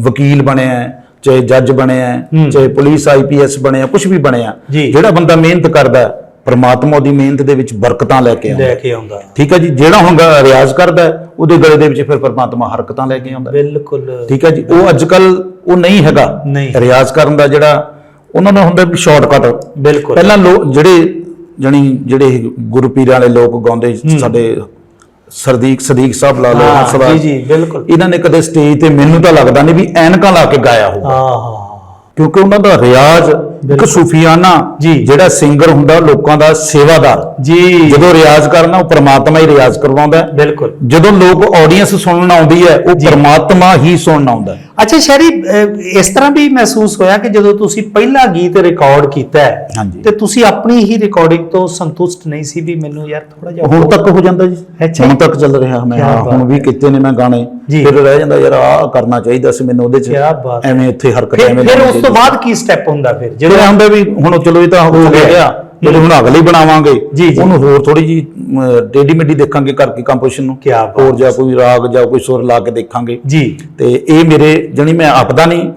[SPEAKER 1] ਵਕੀਲ ਬਣਿਆ ਹੈ, ਚਾਹੇ ਜੱਜ ਬਣਿਆ ਹੈ। ਚਾਹੇ ਪੁਲਿਸ ਆਈਪੀਐਸ ਬਣਿਆ ਕੁਝ ਵੀ ਬਣਿਆ। ਜਿਹੜਾ ਬੰਦਾ ਮਿਹਨਤ ਕਰਦਾ ਪਰਮਾਤਮਾ ਦੀ ਮਿਹਨਤ ਦੇ ਵਿੱਚ ਬਰਕਤਾਂ ਲੈ ਕੇ ਆਉਂਦਾ
[SPEAKER 2] ਲੈ
[SPEAKER 1] ਹੈ।
[SPEAKER 2] ਕੇ ਆਉਂਦਾ।
[SPEAKER 1] ਠੀਕ ਹੈ ਜੀ ਜਿਹੜਾ ਹੁਣ ਰਿਆਜ਼ ਕਰਦਾ ਹੈ, ਉਹਦੇ ਗਲੇ ਦੇ ਵਿੱਚ ਫਿਰ ਪਰਮਾਤਮਾ ਹਰਕਤਾਂ ਲੈ ਕੇ ਆਉਂਦਾ। ਹੈ।
[SPEAKER 2] ਬਿਲਕੁਲ।
[SPEAKER 1] ਠੀਕ ਹੈ ਜੀ ਉਹ ਅੱਜ ਕੱਲ ਉਹ ਨਹੀਂ ਹੈਗਾ।
[SPEAKER 2] ਨਹੀਂ।
[SPEAKER 1] ਰਿਆਜ਼ ਕਰਨ ਦਾ ਜਿਹੜਾ ਉਹਨਾਂ ਨੂੰ ਹੁੰਦਾ ਵੀ ਸ਼ਾਰਟਕਟ
[SPEAKER 2] ਬਿਲਕੁਲ।
[SPEAKER 1] ਪਹਿਲਾਂ ਜਿਹੜੇ ਜਣੀ ਜਿਹੜੇ ਗੁਰੂ ਪੀਰਾਂ ਵਾਲੇ ਲੋਕ ਗਾਉਂਦੇ ਸਾਡੇ ਸਰਦੀਕ ਸਦੀਕ ਸਾਹਿਬ ਲਾ ਲਓ
[SPEAKER 2] ਹਾਂ,
[SPEAKER 1] ਹੰਸਰਾਜ।
[SPEAKER 2] ਜੀ ਜੀ ਬਿਲਕੁਲ।
[SPEAKER 1] ਇਹਨਾਂ ਨੇ ਕਦੇ ਸਟੇਜ ਤੇ ਮੈਨੂੰ ਤਾਂ ਲੱਗਦਾ ਨਹੀਂ ਵੀ ਐਨਕਾਂ ਲਾ ਕੇ ਗਾਇਆ ਹੋਊਗਾ।
[SPEAKER 2] ਆਹਾ
[SPEAKER 1] ਕਿਉਂਕਿ ਉਹਨਾਂ ਦਾ ਰਿਆਜ਼ ਇੱਕ। ਸੂਫੀਆਨਾ। ਜਿਹੜਾ ਸਿੰਗਰ ਹੁੰਦਾ ਲੋਕਾਂ ਦਾ ਸੇਵਾਦਾਰ
[SPEAKER 2] ਜੀ
[SPEAKER 1] ਜਦੋਂ ਰਿਆਜ਼ ਕਰਨਾ ਉਹ ਪ੍ਰਮਾਤਮਾ ਹੀ ਰਿਆਜ਼ ਕਰਵਾਉਂਦਾ
[SPEAKER 2] ਬਿਲਕੁਲ
[SPEAKER 1] ਜਦੋਂ ਲੋਕ ਆਡੀਅנס ਸੁਣਨ ਆਉਂਦੀ ਹੈ ਉਹ। ਪਰਮਾਤਮਾ ਹੀ ਸੁਣਨ ਆਉਂਦਾ
[SPEAKER 2] ਅੱਛਾ ਸ਼ੈਰੀ ਇਸ ਤਰ੍ਹਾਂ ਵੀ ਮਹਿਸੂਸ ਹੋਇਆ ਕਿ ਜਦੋਂ ਤੁਸੀਂ ਪਹਿਲਾ ਗੀਤ ਰਿਕਾਰਡ ਕੀਤਾ। ਤੇ ਤੁਸੀਂ ਆਪਣੀ ਹੀ ਰਿਕਾਰਡਿੰਗ ਤੋਂ ਸੰਤੁਸ਼ਟ ਨਹੀਂ ਸੀ ਵੀ ਮੈਨੂੰ ਯਾਰ ਥੋੜਾ ਜਿਹਾ
[SPEAKER 1] ਹੁਣ ਤੱਕ ਹੋ ਜਾਂਦਾ ਜੀ
[SPEAKER 2] ਅੱਛਾ
[SPEAKER 1] ਹੁਣ। ਤੱਕ ਚੱਲ ਰਿਹਾ ਮੈਂ ਹੁਣ ਵੀ। ਕੀਤੇ ਨੇ ਮੈਂ ਗਾਣੇ। ਫਿਰ ਰਹਿ ਜਾਂਦਾ ਯਾਰ ਆਹ ਕਰਨਾ ਚਾਹੀਦਾ ਸੀ ਮੈਨੂੰ ਉਹਦੇ ਚ। ਐਵੇਂ ਇੱਥੇ ਹਰਕਤ ਐਵੇਂ
[SPEAKER 2] ਫਿਰ ਉਸ ਤੋਂ ਬਾਅਦ ਕੀ ਸਟੈਪ ਹੁੰਦਾ ਫਿਰ
[SPEAKER 1] ਜਦੋਂ ਹੁੰਦਾ ਵੀ ਹੁਣ ਚਲੋ ਇਹ ਤਾਂ ਹੋ
[SPEAKER 2] ਗਿਆ।
[SPEAKER 1] ਜਦੋਂ ਹੁਣ ਅਗਲੀ ਬਣਾਵਾਂਗੇ। ਉਹਨੂੰ ਹੋਰ ਥੋੜੀ ਜੀ ਟੇਡੀ ਮਿੱਡੀ ਦੇਖਾਂਗੇ ਕਰਕੇ ਕੰਪੋਜੀਸ਼ਨ ਨੂੰ ਹੋਰ ਜਾਂ ਕੋਈ ਰਾਗ ਜਾਂ ਕੋਈ ਸੁਰ ਲਾ ਕੇ ਦੇਖਾਂਗੇ
[SPEAKER 2] ਜੀ
[SPEAKER 1] ਤੇ ਇਹ ਮੇਰੇ ਜਣੀ ਮੈਂ ਆਪਦਾ ਨਹੀਂ।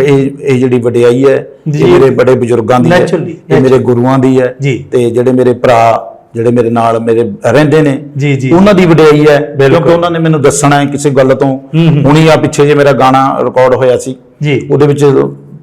[SPEAKER 1] ਇਹ ਇਹ ਜਿਹੜੀ ਵਡਿਆਈ ਹੈ। ਇਹ ਮੇਰੇ ਬੜੇ ਬਜ਼ੁਰਗਾਂ ਦੀ ਹੈ ਇਹ ਮੇਰੇ ਗੁਰੂਆਂ ਦੀ ਹੈ। ਤੇ ਜਿਹੜੇ ਮੇਰੇ ਭਰਾ ਜਿਹੜੇ ਮੇਰੇ ਨਾਲ ਮੇਰੇ ਰਹਿੰਦੇ ਨੇ
[SPEAKER 2] ਜੀ, ਜੀ।
[SPEAKER 1] ਉਹਨਾਂ ਦੀ ਵਡਿਆਈ ਹੈ। ਕਿਉਂਕਿ ਉਹਨਾਂ ਨੇ ਮੈਨੂੰ ਦੱਸਣਾ ਹੈ ਕਿਸੇ ਗੱਲ ਤੋਂ। ਹੁਣੀ ਆ ਪਿੱਛੇ ਜੇ ਮੇਰਾ ਗਾਣਾ ਰਿਕਾਰਡ ਹੋਇਆ ਸੀ
[SPEAKER 2] ਜੀ
[SPEAKER 1] ਉਹਦੇ ਵਿੱਚ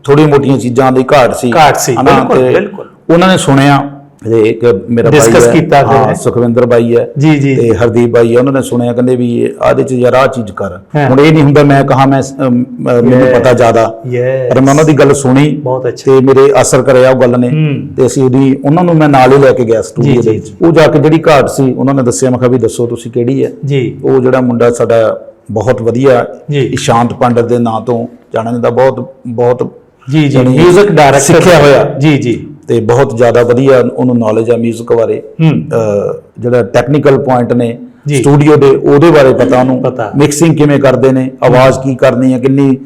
[SPEAKER 1] ਥੋੜੀ ਮੋਟੀਆਂ ਚੀਜ਼ਾਂ ਦੀ ਘਾਟ ਸੀ
[SPEAKER 2] ਘਾਟ ਸੀ,
[SPEAKER 1] ਹਨਾ,
[SPEAKER 2] ਬਿਲਕੁਲ,
[SPEAKER 1] ਤੇ
[SPEAKER 2] ਬਿਲਕੁਲ।
[SPEAKER 1] ਉਹਨਾਂ ਨੇ ਸੁਣਿਆ ਤੇ ਇੱਕ ਮੇਰਾ ਬਾਈ
[SPEAKER 2] Discuss
[SPEAKER 1] ਹੈ,
[SPEAKER 2] ਕੀਤਾ ਫਿਰ।
[SPEAKER 1] ਹਾਂ, ਸੁਖਵਿੰਦਰ ਬਾਈ ਹੈ
[SPEAKER 2] ਜੀ, ਜੀ,
[SPEAKER 1] ਤੇ। ਹਰਦੀਪ ਬਾਈ ਹੈ ਉਹਨਾਂ ਨੇ ਸੁਣਿਆ ਕਹਿੰਦੇ ਵੀ ਇਹ- ਆਹ ਦੇ ਚ ਯਾਰ ਆਹ ਚੀਜ਼ ਕਰ
[SPEAKER 2] ਹਾਂ।
[SPEAKER 1] ਹੁਣ ਇਹ ਨਹੀਂ ਹੁੰਦਾ ਮੈਂ ਕਹਾ ਮੈਂ ਅਮ, ਅਮ, ਮੈਨੂੰ
[SPEAKER 2] Yes.
[SPEAKER 1] ਪਤਾ ਜ਼ਿਆਦਾ
[SPEAKER 2] Yes.
[SPEAKER 1] ਪਰ ਮੈਂ ਉਹਨਾਂ ਦੀ ਗੱਲ ਸੁਣੀ
[SPEAKER 2] ਬਹੁਤ ਅੱਛਾ
[SPEAKER 1] ਤੇ ਮੇਰੇ ਅਸਰ ਕਰਿਆ ਉਹ ਗੱਲ ਨੇ
[SPEAKER 2] ਹੂੰ।
[SPEAKER 1] ਤੇ ਅਸੀਂ ਉਹਦੀ ਉਹਨਾਂ ਨੂੰ ਮੈਂ ਨਾਲ ਹੀ ਲੈ ਕੇ ਗਿਆ ਸਟੂਡੀਓ
[SPEAKER 2] ਜੀ,
[SPEAKER 1] ਦੇ
[SPEAKER 2] ਜੀ,
[SPEAKER 1] ਵਿੱਚ ਉਹ ਜਾ ਕੇ ਜਿਹੜੀ ਘਾਟ ਸੀ ਉਹਨਾਂ ਨੇ ਦੱਸਿਆ ਮੈਂ ਕਿਹਾ ਵੀ ਦੱਸੋ ਤੁਸੀਂ ਕਿਹੜੀ ਹੈ
[SPEAKER 2] ਜੀ
[SPEAKER 1] ਉਹ ਜਿਹੜਾ ਮੁੰਡਾ ਸਾਡਾ ਬਹੁਤ ਵਧੀਆ
[SPEAKER 2] ਜੀ।
[SPEAKER 1] ਇਸ਼ਾਂਤ ਪੰਡਤ ਦੇ ਨਾਂ ਤੋਂ ਜਾਣਿਆ ਜਾਂਦਾ ਬਹੁਤ ਬਹੁਤ
[SPEAKER 2] ਜੀ ਜੀ
[SPEAKER 1] ਜਾਣੀ
[SPEAKER 2] 뮤직 ਡਾਇਰੈਕਟਰ
[SPEAKER 1] ਸਿੱਖਿਆ ਹੋਇਆ।
[SPEAKER 2] ਜੀ ਜੀ
[SPEAKER 1] ਤੇ ਬਹੁਤ ਜ਼ਿਆਦਾ ਵਧੀਆ ਉਹਨੂੰ ਨੌਲੇਜ ਆ 뮤직 ਬਾਰੇ
[SPEAKER 2] ਹੂੰ
[SPEAKER 1] ਅਹ ਜਿਹੜਾ ਟੈਕਨੀਕਲ ਪੁਆਇੰਟ ਨੇ
[SPEAKER 2] ਜੀ।
[SPEAKER 1] ਸਟੂਡੀਓ ਦੇ ਉਹਦੇ ਬਾਰੇ ਪਤਾ ਉਹਨੂੰ
[SPEAKER 2] ਪਤਾ।
[SPEAKER 1] ਮਿਕਸਿੰਗ ਕਿਵੇਂ ਕਰਦੇ ਨੇ ਆਵਾਜ਼ ਕੀ ਕਰਨੀ ਹੈ ਕਿੰਨੀ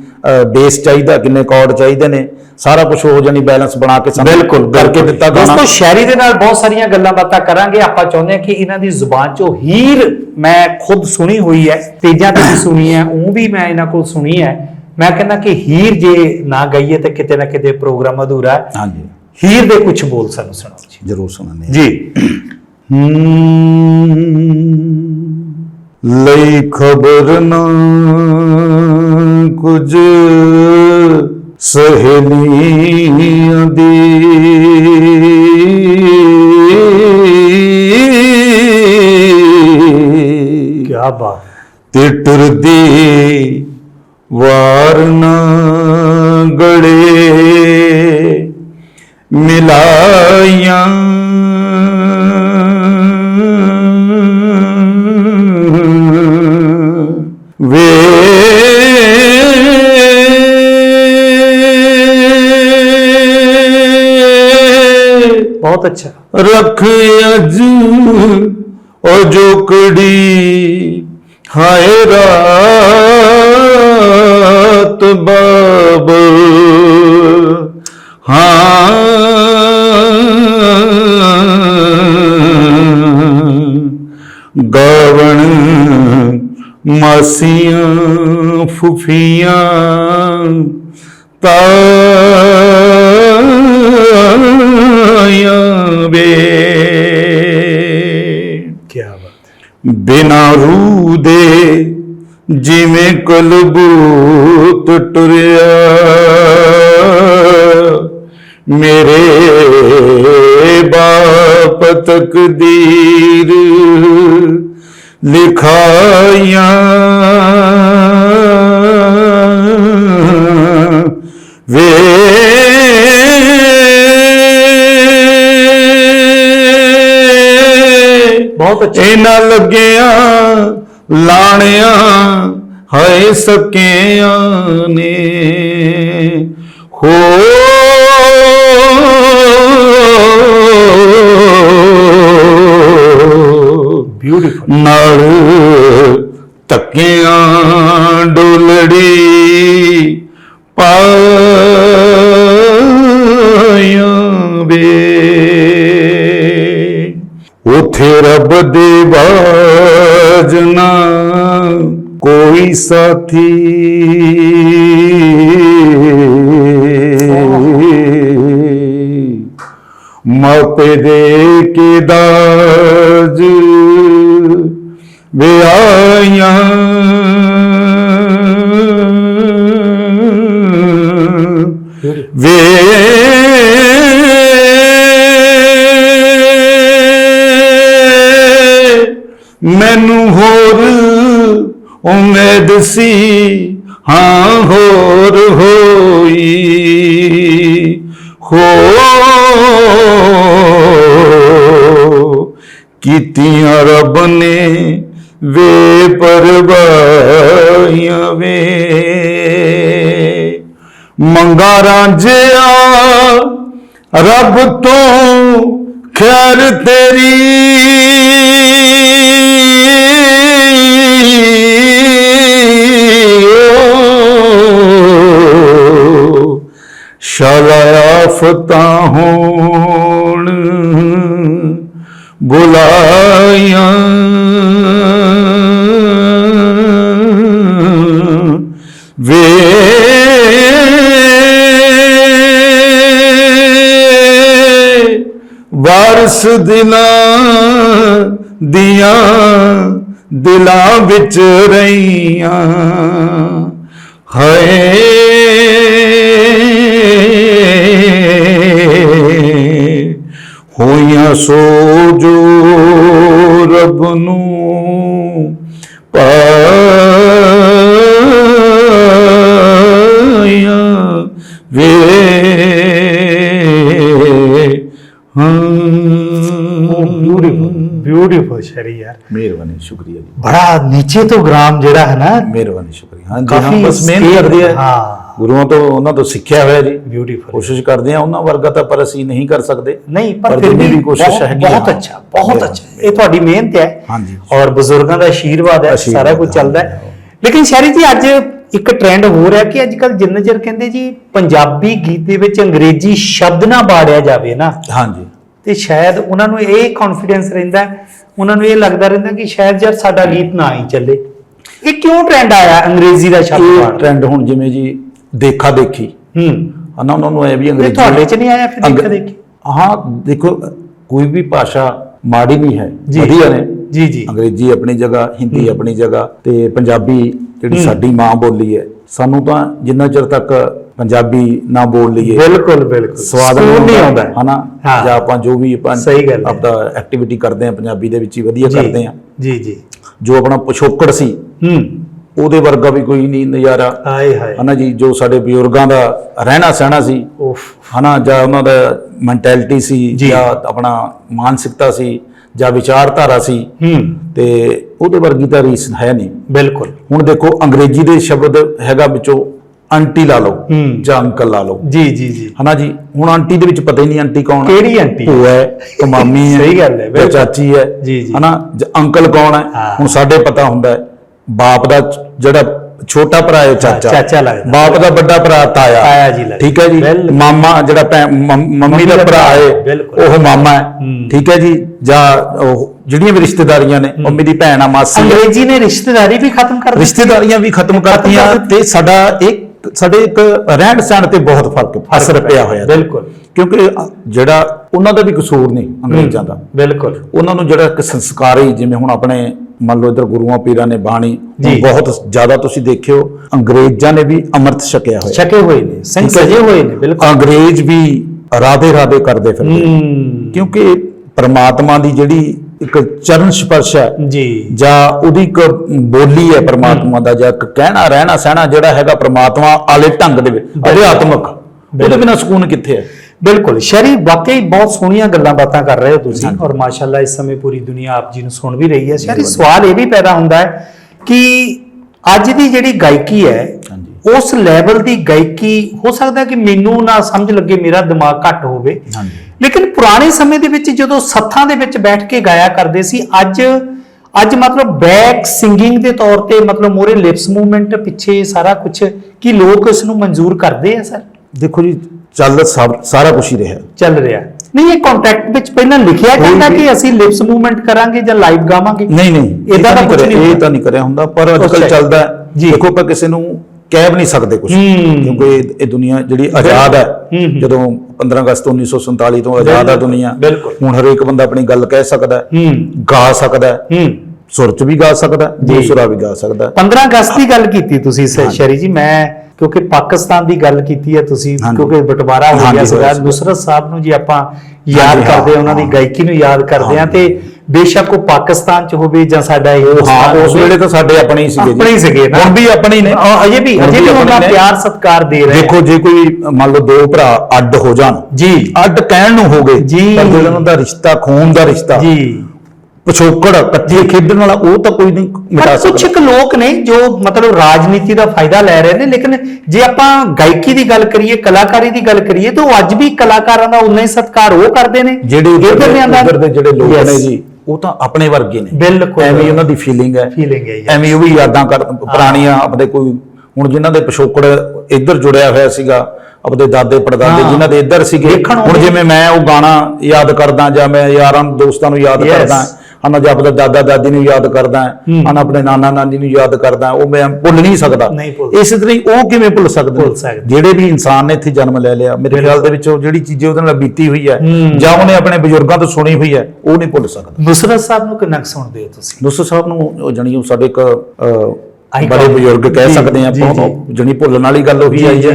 [SPEAKER 1] ਬੇਸ ਚਾਹੀਦਾ ਕਿੰਨੇ ਕਾਰਡ ਚਾਹੀਦੇ ਨੇ ਸਾਰਾ ਕੁਝ ਹੋ ਜਾਣੀ ਬੈਲੈਂਸ ਬਣਾ ਕੇ ਸਾਨੂੰ ਕਰਕੇ ਦਿੱਤਾ ਗਾਣਾ
[SPEAKER 2] ਦੋਸਤੋ ਸ਼ਾਇਰੀ ਦੇ ਨਾਲ ਬਹੁਤ ਸਾਰੀਆਂ ਗੱਲਾਂ ਬਾਤਾਂ ਕਰਾਂਗੇ ਆਪਾਂ ਚਾਹੁੰਦੇ ਹਾਂ ਕਿ ਇਹਨਾਂ ਦੀ ਜ਼ੁਬਾਨ ਚੋਂ ਹੀਰ ਮੈਂ ਖੁਦ ਸੁਣੀ ਹੋਈ ਹੈ ਤੇਜਾਂ ਤੇ ਵੀ ਸੁਣੀ ਹੈ ਉਹ ਵੀ ਮੈਂ ਇਹਨਾਂ ਕੋਲ ਸੁਣੀ ਹੈ ਮੈਂ ਕਹਿੰਦਾ ਕਿ ਹੀਰ ਜੇ ਨਾ ਗਈਏ ਤਾਂ ਕਿਤੇ ਨਾ ਕਿਤੇ ਪ੍ਰੋਗਰਾਮ ਅਧੂਰਾ ਹੈ।
[SPEAKER 1] ਹਾਂਜੀ।
[SPEAKER 2] ਹੀਰ ਦੇ ਕੁਝ ਬੋਲ ਸਾਨੂੰ ਸੁਣਾਓ। ਜੀ
[SPEAKER 1] ਜ਼ਰੂਰ ਹਾਂ।
[SPEAKER 2] ਜੀ।
[SPEAKER 1] ਲਈ ਖਬਰ ਨਾ ਕੁਝ ਸਹੇਲੀਆਂ ਦੀ।
[SPEAKER 2] ਕੀ ਬਾਤ।
[SPEAKER 1] ਤੇ ਟੁਰਦੀ ਵਾਰ ਨਾ ਗੜੇ ਮਿਲਾਈਆਂ। ਵੇ
[SPEAKER 2] ਬਹੁਤ ਅੱਛਾ।
[SPEAKER 1] ਰਖ ਅਜ ਉਹ ਜੋਕੜੀ ਹਾਏ ਰਾਤ ਬਾਬ। ਹਾਂ। ਗਾਵਣ ਮਾਸੀਆਂ ਫੁਫੀਆਂ ਤਾਇਆ ਵੇ।
[SPEAKER 2] ਕੀ ਬਾਤ
[SPEAKER 1] ਬਿਨਾ ਰੂਹ ਦੇ ਜਿਵੇਂ ਕਲਬੂਤ ਟੁਰਿਆ। ਮੇਰੇ ਬਾਪ ਤਕਦੀਰ ਲਿਖਾਈਆਂ ਵੇ।
[SPEAKER 2] ਬਹੁਤ ਅੱਛਾ।
[SPEAKER 1] ਇਹਨਾਂ ਲੱਗਿਆ ਲਾਣਿਆਂ ਹਾਏ ਸਕਿਆਂ ਨੇ। ਹੋ
[SPEAKER 2] ਬਿਊਟੀਫੁਲ
[SPEAKER 1] ਨਾਲ ਤੱਕਿਆਂ ਡੋਲੜੀ ਪਾਇਆ ਵੇ। ਉਥੇ ਰੱਬ ਦੇ ਬਾਜਨਾ ਕੋਈ ਸਾਥੀ। ਮਾਪੇ ਦੇ ਕੇ ਦਾਜ ਵਿਆਹੀਆਂ ਹੋਰ ਉਮੀਦ ਸੀ ਹਾਂ ਹੋਰ ਹੋਈ। ਹੋ ਕੀਤੀਆਂ ਰੱਬ ਨੇ ਵੇ ਪਰਵਾਈਆਂ ਵੇ। ਮੰਗਾ ਰਾਂਝਿਆ ਰੱਬ ਤੋਂ ਖੈਰ ਤੇਰੀ। ਸ਼ਾਲਾ ਆਫਤਾਂ ਹੋਣ ਬੁਲਾਈਆਂ। ਵੇ ਵਾਰਸ ਦਿਲਾਂ ਦੀਆਂ ਦਿਲਾਂ ਵਿੱਚ ਰਹੀਆਂ। ਹਏ ਹੋਈਆਂ ਸੋ ਜੋ ਰੱਬ ਨੂੰ ਪਾਇਆ ਵੇ
[SPEAKER 2] ਬਿਊਟੀਫੁਲ ਸ਼ਾਇਰੀ ਯਾਰ
[SPEAKER 1] ਮਿਹਰਬਾਨੀ ਸ਼ੁਕਰੀਆ ਜੀ।
[SPEAKER 2] ਬੜਾ ਨੀਚੇ ਤੋਂ ਗ੍ਰਾਮ ਜਿਹੜਾ ਹੈ ਨਾ
[SPEAKER 1] ਮਿਹਰਬਾਨੀ ਸ਼ੁਕਰੀਆ। ਹਾਂ ਜੀ
[SPEAKER 2] ਕਾਫੀ
[SPEAKER 1] ਹਾਂ ਬਸ ਮਿਹਨਤ
[SPEAKER 2] scale-
[SPEAKER 1] ਕਰਦੇ ਆ।
[SPEAKER 2] ਹਾਂ।
[SPEAKER 1] ਗੁਰੂਆਂ ਤੋਂ ਉਹਨਾਂ ਤੋਂ ਸਿੱਖਿਆ ਹੋਇਆ ਜੀ।
[SPEAKER 2] ਬਿਊਟੀਫੁਲ
[SPEAKER 1] ਕੋਸ਼ਿਸ਼ ਕਰਦੇ ਆ ਉਹਨਾਂ ਵਰਗਾ ਤਾਂ ਪਰ ਅਸੀਂ ਨਹੀਂ ਕਰ ਸਕਦੇ।
[SPEAKER 2] ਨਹੀਂ ਪਰ
[SPEAKER 1] ਪਰ
[SPEAKER 2] ਫਿਰ
[SPEAKER 1] ਜਿੰਨੀ
[SPEAKER 2] ਵੀ
[SPEAKER 1] ਵੀ ਕੋਸ਼ਿਸ਼
[SPEAKER 2] ਬਹੁਤ-
[SPEAKER 1] ਹੈਗੀ ਆ।
[SPEAKER 2] ਬਹੁਤ ਅੱਛਾ ਬਹੁਤ। ਅੱਛਾ। ਇਹ ਤੁਹਾਡੀ ਮਿਹਨਤ ਹੈ
[SPEAKER 1] ਹਾਂਜੀ।
[SPEAKER 2] ਔਰ ਬਜ਼ੁਰਗਾਂ ਦਾ ਆਸ਼ੀਰਵਾਦ ਹੈ
[SPEAKER 1] ਆਸ਼ੀਰਵਾਦ,
[SPEAKER 2] ਸਾਰਾ ਕੁਝ ਚੱਲਦਾ ਹੈ। ਲੇਕਿਨ ਸ਼ਹਿਰੀ ਜੀ ਅੱਜ ਇੱਕ ਟ੍ਰੈਂਡ ਹੋ ਰਿਹਾ ਕਿ ਅੱਜ ਕੱਲ ਜਿੰਨਾ ਚਿਰ ਕਹਿੰਦੇ ਜੀ ਪੰਜਾਬੀ ਗੀਤ ਦੇ ਵਿੱਚ ਅੰਗਰੇਜ਼ੀ ਸ਼ਬਦ ਨਾ ਬਾੜਿਆ ਜਾਵੇ ਨਾ।
[SPEAKER 1] ਹਾਂਜੀ।
[SPEAKER 2] ਤੇ ਸ਼ਾਇਦ ਉਹਨਾਂ ਨੂੰ ਇਹ ਕੌਨਫੀਡੈਂਸ ਰਹਿੰਦਾ ਉਹਨਾਂ ਨੂੰ ਇਹ ਲੱਗਦਾ ਰਹਿੰਦਾ ਕਿ ਸ਼ਾਇਦ ਯਾਰ ਸਾਡਾ ਗੀਤ ਨਾ ਹੀ ਚੱਲੇ। ਇਹ ਕਿਉਂ ਟ੍ਰੈਂਡ ਆਇਆ ਅੰਗਰੇਜ਼ੀ ਦਾ ਸ਼ਬਦ
[SPEAKER 1] ਇਹ ਟ੍ਰੈਂਡ ਹੁਣ ਜਿਵੇਂ ਜੀ ਦੇਖਾ ਦੇਖੀ।
[SPEAKER 2] ਹੂੰ।
[SPEAKER 1] ਹਨਾ ਉਹਨਾਂ ਨੂੰ ਐ ਵੀ
[SPEAKER 2] ਇਹ
[SPEAKER 1] ਅੰਗਰੇਜ਼ੀ
[SPEAKER 2] ਤੁਹਾਡੇ ਚ ਨਹੀਂ ਆਇਆ ਫਿਰ ਦੇਖਾ ਦੇਖੀ?
[SPEAKER 1] ਹਾਂ ਦੇਖੋ ਕੋਈ ਵੀ ਭਾਸ਼ਾ ਮਾੜੀ ਨਹੀਂ ਹੈ। ਵਧੀਆ ਨੇ।
[SPEAKER 2] ਜੀ ਜੀ।
[SPEAKER 1] ਅੰਗਰੇਜ਼ੀ ਆਪਣੀ ਜਗ੍ਹਾ ਹਿੰਦੀ ਆਪਣੀ ਜਗ੍ਹਾ ਤੇ ਪੰਜਾਬੀ ਜਿਹੜੀ ਸਾਡੀ ਮਾਂ ਬੋਲੀ ਹੈ ਸਾਨੂੰ ਤਾਂ ਜਿੰਨਾ ਚਿਰ ਤੱਕ ਪੰਜਾਬੀ ਨਾ ਬੋਲ ਲਈਏ।
[SPEAKER 2] ਬਿਲਕੁਲ ਬਿਲਕੁਲ।
[SPEAKER 1] ਸਵਾਦ
[SPEAKER 2] ਨਹੀਂ ਆਉਂਦਾ
[SPEAKER 1] ਹਨਾ। ਜਾਂ ਆਪਾਂ ਜੋ ਵੀ ਆਪਾਂ
[SPEAKER 2] ਸਹੀ ਗੱਲ।
[SPEAKER 1] ਆਪਦਾ ਐਕਟੀਵਿਟੀ ਕਰਦੇ ਆ ਪੰਜਾਬੀ ਦੇ ਵਿੱਚ ਹੀ ਵਧੀਆ ਕਰਦੇ ਆ
[SPEAKER 2] ਜੀ ਜੀ।
[SPEAKER 1] ਜੋ ਆਪਣਾ ਪਿਛੋਕੜ ਸੀ
[SPEAKER 2] ਹੂੰ।
[SPEAKER 1] ਉਹਦੇ ਵਰਗਾ ਵੀ ਕੋਈ ਨਹੀਂ ਨਜ਼ਾਰਾ।
[SPEAKER 2] ਹਾਏ ਹਾਏ।
[SPEAKER 1] ਹਨਾ ਜੀ ਜੋ ਸਾਡੇ ਬਜ਼ੁਰਗਾਂ ਦਾ ਰਹਿਣਾ ਸਹਿਣਾ ਸੀ।
[SPEAKER 2] ਉਫ
[SPEAKER 1] ਹਨਾ ਜਾਂ ਉਹਨਾਂ ਦਾ ਮੈਂਟੈਲਿਟੀ ਸੀ।
[SPEAKER 2] ਜਾਂ
[SPEAKER 1] ਆਪਣਾ ਮਾਨਸਿਕਤਾ ਸੀ ਜਾਂ ਵਿਚਾਰਧਾਰਾ ਸੀ
[SPEAKER 2] ਹੂੰ।
[SPEAKER 1] ਤੇ ਉਹਦੇ ਵਰਗੀ ਤਾਂ ਰੀਸ ਹੈ ਨਹੀਂ।
[SPEAKER 2] ਬਿਲਕੁਲ।
[SPEAKER 1] ਹੁਣ ਦੇਖੋ ਅੰਗਰੇਜ਼ੀ ਦੇ ਸ਼ਬਦ ਹੈਗਾ ਵਿੱਚੋਂ ਆਂਟੀ ਲਾ ਲਓ। ਜਾਂ ਅੰਕਲ ਲਾ ਲਓ
[SPEAKER 2] ਜੀ ਜੀ ਜੀ
[SPEAKER 1] ਹਨਾ ਜੀ ਹੁਣ ਆਂਟੀ ਦੇ ਵਿੱਚ ਪਤਾ ਹੀ ਨਹੀਂ ਆਂਟੀ ਕੌਣ ਹੈ
[SPEAKER 2] ਕਿਹੜੀ ਆਂਟੀ
[SPEAKER 1] ਭੂਆ ਹੈ ਮਾਮੀ ਹੈ
[SPEAKER 2] ਸਹੀ ਗੱਲ ਹੈ, ਬਿਲਕੁਲ।
[SPEAKER 1] ਚਾਚੀ ਹੈ
[SPEAKER 2] ਜੀ, ਜੀ।
[SPEAKER 1] ਹਨਾ ਜਾਂ ਅੰਕਲ ਕੌਣ ਹੈ
[SPEAKER 2] ਹਾਂ।
[SPEAKER 1] ਹੁਣ ਸਾਡੇ ਪਤਾ ਹੁੰਦਾ ਹੈ ਬਾਪ ਦਾ ਜਿਹੜਾ ਛੋਟਾ ਭਰਾ ਹੈ ਚਾਚਾ
[SPEAKER 2] ਚਾਚਾ ਲੱਗਦਾ।
[SPEAKER 1] ਬਾਪ ਦਾ ਵੱਡਾ ਭਰਾ ਤਾਇਆ
[SPEAKER 2] ਤਾਇਆ ਜੀ ਲੱਗਦਾ।
[SPEAKER 1] ਠੀਕ ਹੈ ਜੀ
[SPEAKER 2] ਬਿਲਕੁਲ।
[SPEAKER 1] ਮਾਮਾ ਜਿਹੜਾ ਭੈ- ਮੰਮ- ਮੰਮੀ ਦਾ ਭਰਾ ਹੈ
[SPEAKER 2] ਬਿਲਕੁਲ।
[SPEAKER 1] ਉਹ ਮਾਮਾ ਹੈ। ਠੀਕ ਹੈ ਜੀ ਜਾਂ ਉਹ ਜਿਹੜੀਆਂ ਵੀ ਰਿਸ਼ਤੇਦਾਰੀਆਂ ਨੇ ਮੰਮੀ ਦੀ ਭੈਣ ਆ ਮਾਸੀ
[SPEAKER 2] ਅੰਗਰੇਜ਼ੀ ਨੇ ਰਿਸ਼ਤੇਦਾਰੀ ਵੀ ਖਤਮ ਕਰ ਦਿੱਤੀ
[SPEAKER 1] ਰਿਸ਼ਤੇਦਾਰੀਆਂ ਵੀ ਖਤਮ ਕਰਤੀਆਂ ਤੇ ਸਾਡਾ ਇੱਕ ਸਾਡੇ ਇੱਕ ਰਹਿਣ ਸਹਿਣ ਤੇ ਬਹੁਤ ਫ਼ਰਕ ਅਸਰ ਪਿਆ ਹੋਇਆ
[SPEAKER 2] ਬਿਲਕੁਲ।
[SPEAKER 1] ਕਿਉਂਕਿ ਜਿਹੜਾ ਉਹਨਾਂ ਦਾ ਵੀ ਕਸੂਰ ਨਹੀਂ ਅੰਗਰੇਜ਼ਾਂ ਦਾ।
[SPEAKER 2] ਬਿਲਕੁਲ।
[SPEAKER 1] ਉਹਨਾਂ ਨੂੰ ਜਿਹੜਾ ਇੱਕ ਸੰਸਕਾਰੀ ਜਿਵੇਂ ਹੁਣ ਆਪਣੇ ਮੰਨ ਲਓ ਇਧਰ ਗੁਰੂਆਂ ਪੀਰਾਂ ਨੇ ਬਾਣੀ। ਬਹੁਤ ਜ਼ਿਆਦਾ ਤੁਸੀਂ ਦੇਖਿਓ ਅੰਗਰੇਜ਼ਾਂ ਨੇ ਵੀ ਅੰਮ੍ਰਿਤ ਛਕਿਆ ਹੋਇਆ।
[SPEAKER 2] ਛਕੇ ਹੋਏ ਨੇ ਸਿੰਘ ਸਜੇ। ਹੋਏ ਨੇ ਬਿਲਕੁਲ।
[SPEAKER 1] ਅੰਗਰੇਜ਼ ਵੀ ਰਾਧੇ ਰਾਧੇ ਕਰਦੇ ਫਿਰਦੇ ਕਿਉਂਕਿ ਪ੍ਰਮਾਤਮਾ ਦੀ ਜਿਹੜੀ ਇੱਕ ਚਰਨ ਸਪਰਸ਼ ਹੈ।
[SPEAKER 2] ਜੀ।
[SPEAKER 1] ਜਾਂ ਉਹਦੀ ਇੱਕ ਬੋਲੀ ਹੈ ਪ੍ਰਮਾਤਮਾ ਦਾ ਜਾਂ ਇੱਕ ਕਹਿਣਾ ਰਹਿਣਾ ਸਹਿਣਾ ਜਿਹੜਾ ਹੈਗਾ ਪ੍ਰਮਾਤਮਾ ਵਾਲੇ ਢੰਗ ਦੇ ਵਿੱਚ ਅਧਿਆਤਮਕ। ਉਹਦੇ ਬਿਨਾਂ ਸਕੂਨ ਕਿੱਥੇ ਹੈ?
[SPEAKER 2] ਬਿਲਕੁਲ। ਸ਼ਰੀ ਵਾਕਈ ਬਹੁਤ ਸੋਹਣੀਆਂ ਗੱਲਾਂ ਬਾਤਾਂ ਕਰ ਰਹੇ ਹੋ ਤੁਸੀਂ ਔਰ ਮਾਸ਼ਾਅੱਲਾ ਇਸ ਸਮੇਂ ਪੂਰੀ ਦੁਨੀਆ ਆਪ ਜੀ ਨੂੰ ਸੁਣ ਵੀ ਰਹੀ ਹੈ। ਸ਼ਰੀ ਸਵਾਲ ਇਹ ਵੀ ਪੈਦਾ ਹੁੰਦਾ ਹੈ ਕਿ ਅੱਜ ਦੀ ਜਿਹੜੀ ਗਾਇਕੀ ਹੈ। ਉਸ ਲੈਵਲ ਦੀ ਗਾਇਕੀ ਹੋ ਸਕਦਾ ਕਿ ਮੈਨੂੰ ਨਾ ਸਮਝ ਲੱਗੇ ਮੇਰਾ ਦਿਮਾਗ ਘੱਟ ਹੋਵੇ
[SPEAKER 1] ਹਾਂਜੀ।
[SPEAKER 2] ਲੇਕਿਨ ਪੁਰਾਣੇ ਸਮੇਂ ਦੇ ਵਿੱਚ ਜਦੋਂ ਸੱਥਾਂ ਦੇ ਵਿੱਚ ਬੈਠ ਕੇ ਗਾਇਆ ਕਰਦੇ ਸੀ ਅੱਜ ਅੱਜ ਮਤਲਬ ਬੈਕ ਸਿੰਗਿੰਗ ਦੇ ਤੌਰ ਤੇ ਮਤਲਬ ਮੋਰੇ ਲਿਪਸ ਮੂਵਮੈਂਟ ਪਿੱਛੇ ਸਾਰਾ ਕੁਝ ਕੀ ਲੋਕ ਇਸ ਨੂੰ ਮਨਜ਼ੂਰ ਕਰਦੇ ਆ ਸਰ
[SPEAKER 1] ਦੇਖੋ ਜੀ ਚੱਲ ਸਾਰਾ ਕੁਝ ਹੀ ਰਿਹਾ
[SPEAKER 2] ਚੱਲ ਰਿਹਾ ਨਹੀਂ ਇਹ ਕੰਟੈਕਟ ਵਿੱਚ ਪਹਿਲਾਂ ਲਿਖਿਆ ਜਾਂਦਾ ਕਿ ਅਸੀਂ ਲਿਪਸ ਮੂਵਮੈਂਟ ਕਰਾਂਗੇ ਜਾਂ ਲਾਈਵ ਗਾਵਾਂਗੇ
[SPEAKER 1] ਨਹੀਂ ਨਹੀਂ ਇਹ ਤਾਂ
[SPEAKER 2] ਦਾ
[SPEAKER 1] ਨਹੀਂ ਕਰਿਆ
[SPEAKER 2] ਨਹੀਂ
[SPEAKER 1] ਇਹ
[SPEAKER 2] ਹੁੰਦਾ।
[SPEAKER 1] ਤਾਂ ਨਹੀਂ ਕਰਿਆ ਹੁੰਦਾ ਪਰ ਅੱਜ
[SPEAKER 2] ਅੱਛਾ।
[SPEAKER 1] ਕੱਲ ਚੱਲਦਾ। ਦੇਖੋ ਆਪਾਂ ਕਿਸੇ ਨੂੰ ਕਹਿ ਵੀ ਨਹੀਂ ਸਕਦੇ ਕੁਝ। ਕਿਉਂਕਿ ਇਹ- ਦੁਨੀਆ ਜਿਹੜੀ ਆਜ਼ਾਦ ਹੈ। ਜਦੋਂ 15 ਅਗਸਤ 1947 ਤੋਂ ਆਜ਼ਾਦ ਹੈ ਦੁਨੀਆ। ਹੁਣ ਹਰੇਕ ਬੰਦਾ ਆਪਣੀ ਗੱਲ ਕਹਿ ਸਕਦਾ ਹੈ ਗਾ ਸਕਦਾ ਹੈ ਸੁਰ ਚ ਵੀ ਗਾ ਸਕਦਾ। ਦੂਸਰਾ ਵੀ ਗਾ ਸਕਦਾ ਹੈ
[SPEAKER 2] 15 ਅਗਸਤ ਦੀ ਗੱਲ ਕੀਤੀ ਤੁਸੀਂ ਸ਼ਰੀ ਜੀ ਮੈਂ ਕਿਉਂਕਿ ਪਾਕਿਸਤਾਨ ਦੀ ਗੱਲ ਕੀਤੀ ਹੈ ਤੁਸੀਂ। ਕਿਉਂਕਿ ਬਟਵਾਰਾ ਹੋ ਗਿਆ
[SPEAKER 1] ਹੋਇਆ
[SPEAKER 2] ਸੀਗਾ
[SPEAKER 1] ਸੀ।
[SPEAKER 2] ਨੁਸਰਤ ਸਾਹਿਬ ਨੂੰ ਜੀ ਆਪਾਂ ਯਾਦ ਕਰਦੇ ਉਹਨਾਂ ਦੀ। ਗਾਇਕੀ ਨੂੰ ਯਾਦ ਕਰਦੇ ਹਾਂ ਤੇ ਬੇਸ਼ੱਕ ਉਹ ਪਾਕਿਸਤਾਨ ਚ ਹੋਵੇ ਜਾਂ ਸਾਡਾ
[SPEAKER 1] ਹਾਂ
[SPEAKER 2] ਹਿੰਦੁਸਤਾਨ
[SPEAKER 1] ਉਸ ਵੇਲੇ ਤਾਂ ਸਾਡੇ ਆਪਣੇ ਹੀ ਸੀਗੇ
[SPEAKER 2] ਆਪਣੇ ਹੀ ਸੀਗੇ।
[SPEAKER 1] ਹੁਣ ਵੀ ਆਪਣੇ ਹੀ ਨੇ।
[SPEAKER 2] ਅਜੇ ਵੀ ਅਜੇ ਵੀ ਉਹਨਾਂ। ਪਿਆਰ ਸਤਿਕਾਰ ਦੇ ਰਹੇ।
[SPEAKER 1] ਦੇਖੋ ਜੇ ਕੋਈ ਮੰਨ ਲਓ ਦੋ ਭਰਾ ਅੱਡ ਹੋ ਜਾਣ
[SPEAKER 2] ਜੀ।
[SPEAKER 1] ਅੱਡ ਕਹਿਣ ਨੂੰ ਹੋ ਗਏ। ਪਰ ਜਿਹੜਾ ਉਹਨਾਂ ਦਾ ਰਿਸ਼ਤਾ ਖੂਨ ਦਾ ਰਿਸ਼ਤਾ
[SPEAKER 2] ਜੀ।
[SPEAKER 1] ਪਿਛੋਕੜ ਇਕੱਠੇ ਖੇਡਣ ਵਾਲਾ ਉਹ ਤਾਂ ਕੋਈ ਨਹੀਂ ਮਿਟਾ
[SPEAKER 2] ਪਰ ਕੁਝ
[SPEAKER 1] ਸਕਦਾ।
[SPEAKER 2] ਕੁ ਲੋਕ ਨੇ ਜੋ ਮਤਲਬ ਰਾਜਨੀਤੀ ਦਾ ਫਾਇਦਾ ਲੈ ਰਹੇ ਨੇ ਲੇਕਿਨ ਜੇ ਆਪਾਂ ਗਾਇਕੀ ਦੀ ਗੱਲ ਕਰੀਏ ਕਲਾਕਾਰੀ ਦੀ ਗੱਲ ਕਰੀਏ ਤਾਂ ਉਹ ਅੱਜ ਵੀ ਕਲਾਕਾਰਾਂ ਦਾ ਉਨਾ ਹੀ ਸਤਿਕਾਰ ਉਹ ਕਰਦੇ ਨੇ।
[SPEAKER 1] ਜਿਹੜੇ ਉੱਧਰ ਦੇ ਜਿਹੜੇ ਲੋਕ ਨੇ ਜੀ ਉਹ ਤਾਂ ਆਪਣੇ ਵਰਗੇ ਨੇ
[SPEAKER 2] ਬਿਲਕੁਲ
[SPEAKER 1] ਐਵੇਂ ਉਹਨਾਂ ਦੀ ਫੀਲਿੰਗ ਹੈ
[SPEAKER 2] Feeling ਹੈ.
[SPEAKER 1] ਐਵੇਂ ਉਹ ਵੀ ਯਾਦਾਂ ਕਰ ਪੁਰਾਣੀਆਂ ਆਪਣੇ ਕੋਈ ਹੁਣ ਜਿਨ੍ਹਾਂ ਦੇ ਪਿਛੋਕੜ ਇੱਧਰ ਜੁੜਿਆ ਹੋਇਆ ਸੀਗਾ ਆਪਣੇ ਦਾਦੇ ਪੜਦਾਦੇ। ਜਿਨ੍ਹਾਂ ਦੇ ਇੱਧਰ ਸੀਗੇ ਹੁਣ। ਜਿਵੇਂ ਮੈਂ ਉਹ ਗਾਣਾ ਯਾਦ ਕਰਦਾ ਜਾਂ ਮੈਂ ਯਾਰਾਂ ਦੋਸਤਾਂ ਨੂੰ ਯਾਦ
[SPEAKER 2] Yes.
[SPEAKER 1] ਕਰਦਾ ਹਨਾ ਜਾਂ ਆਪਣੇ ਦਾਦਾ ਦਾਦੀ ਨੂੰ ਯਾਦ ਕਰਦਾ
[SPEAKER 2] ਹੂੰ।
[SPEAKER 1] ਹਨਾ ਆਪਣੇ ਨਾਨਾ ਨਾਨੀ ਨੂੰ ਯਾਦ ਕਰਦਾ ਉਹ ਮੈਂ ਭੁੱਲ ਨਹੀਂ ਸਕਦਾ ਇਸੇ ਤਰ੍ਹਾਂ ਹੀ ਉਹ ਕਿਵੇਂ ਭੁੱਲ ਸਕਦੇ ਨੇ? ਜਿਹੜੇ ਵੀ ਇਨਸਾਨ ਨੇ ਇੱਥੇ ਜਨਮ ਲੈ ਲਿਆ ਮੇਰੇ ਖਿਆਲ ਦੇ ਵਿੱਚ ਉਹ ਜਿਹੜੀ ਚੀਜ਼ ਉਹਦੇ ਨਾਲ ਬੀਤੀ ਹੋਈ ਹੈ। ਜਾਂ ਉਹਨੇ ਆਪਣੇ ਬਜ਼ੁਰਗਾਂ ਤੋਂ ਸੁਣੀ ਹੋਈ ਹੈ ਉਹ ਨਹੀਂ ਭੁੱਲ ਸਕਦਾ
[SPEAKER 2] ਨੁਸਰਤ ਸਾਹਿਬ ਨੂੰ ਕਿੰਨਾ ਸੁਣਦੇ ਹੋ ਤੁਸੀਂ
[SPEAKER 1] ਦੋਸਤੋ ਸਾਹਿਬ ਨੂੰ ਉਹ ਸਾਡੇ ਇੱਕ ਬੜੇ ਬਜ਼ੁਰਗ ਕਹਿ ਸਕਦੇ ਆ
[SPEAKER 2] ਜੀ,
[SPEAKER 1] ਜਣੀ ਭੁੱਲਣ ਵਾਲੀ ਗੱਲ ਉਹੀ ਆਈ ਹੈ।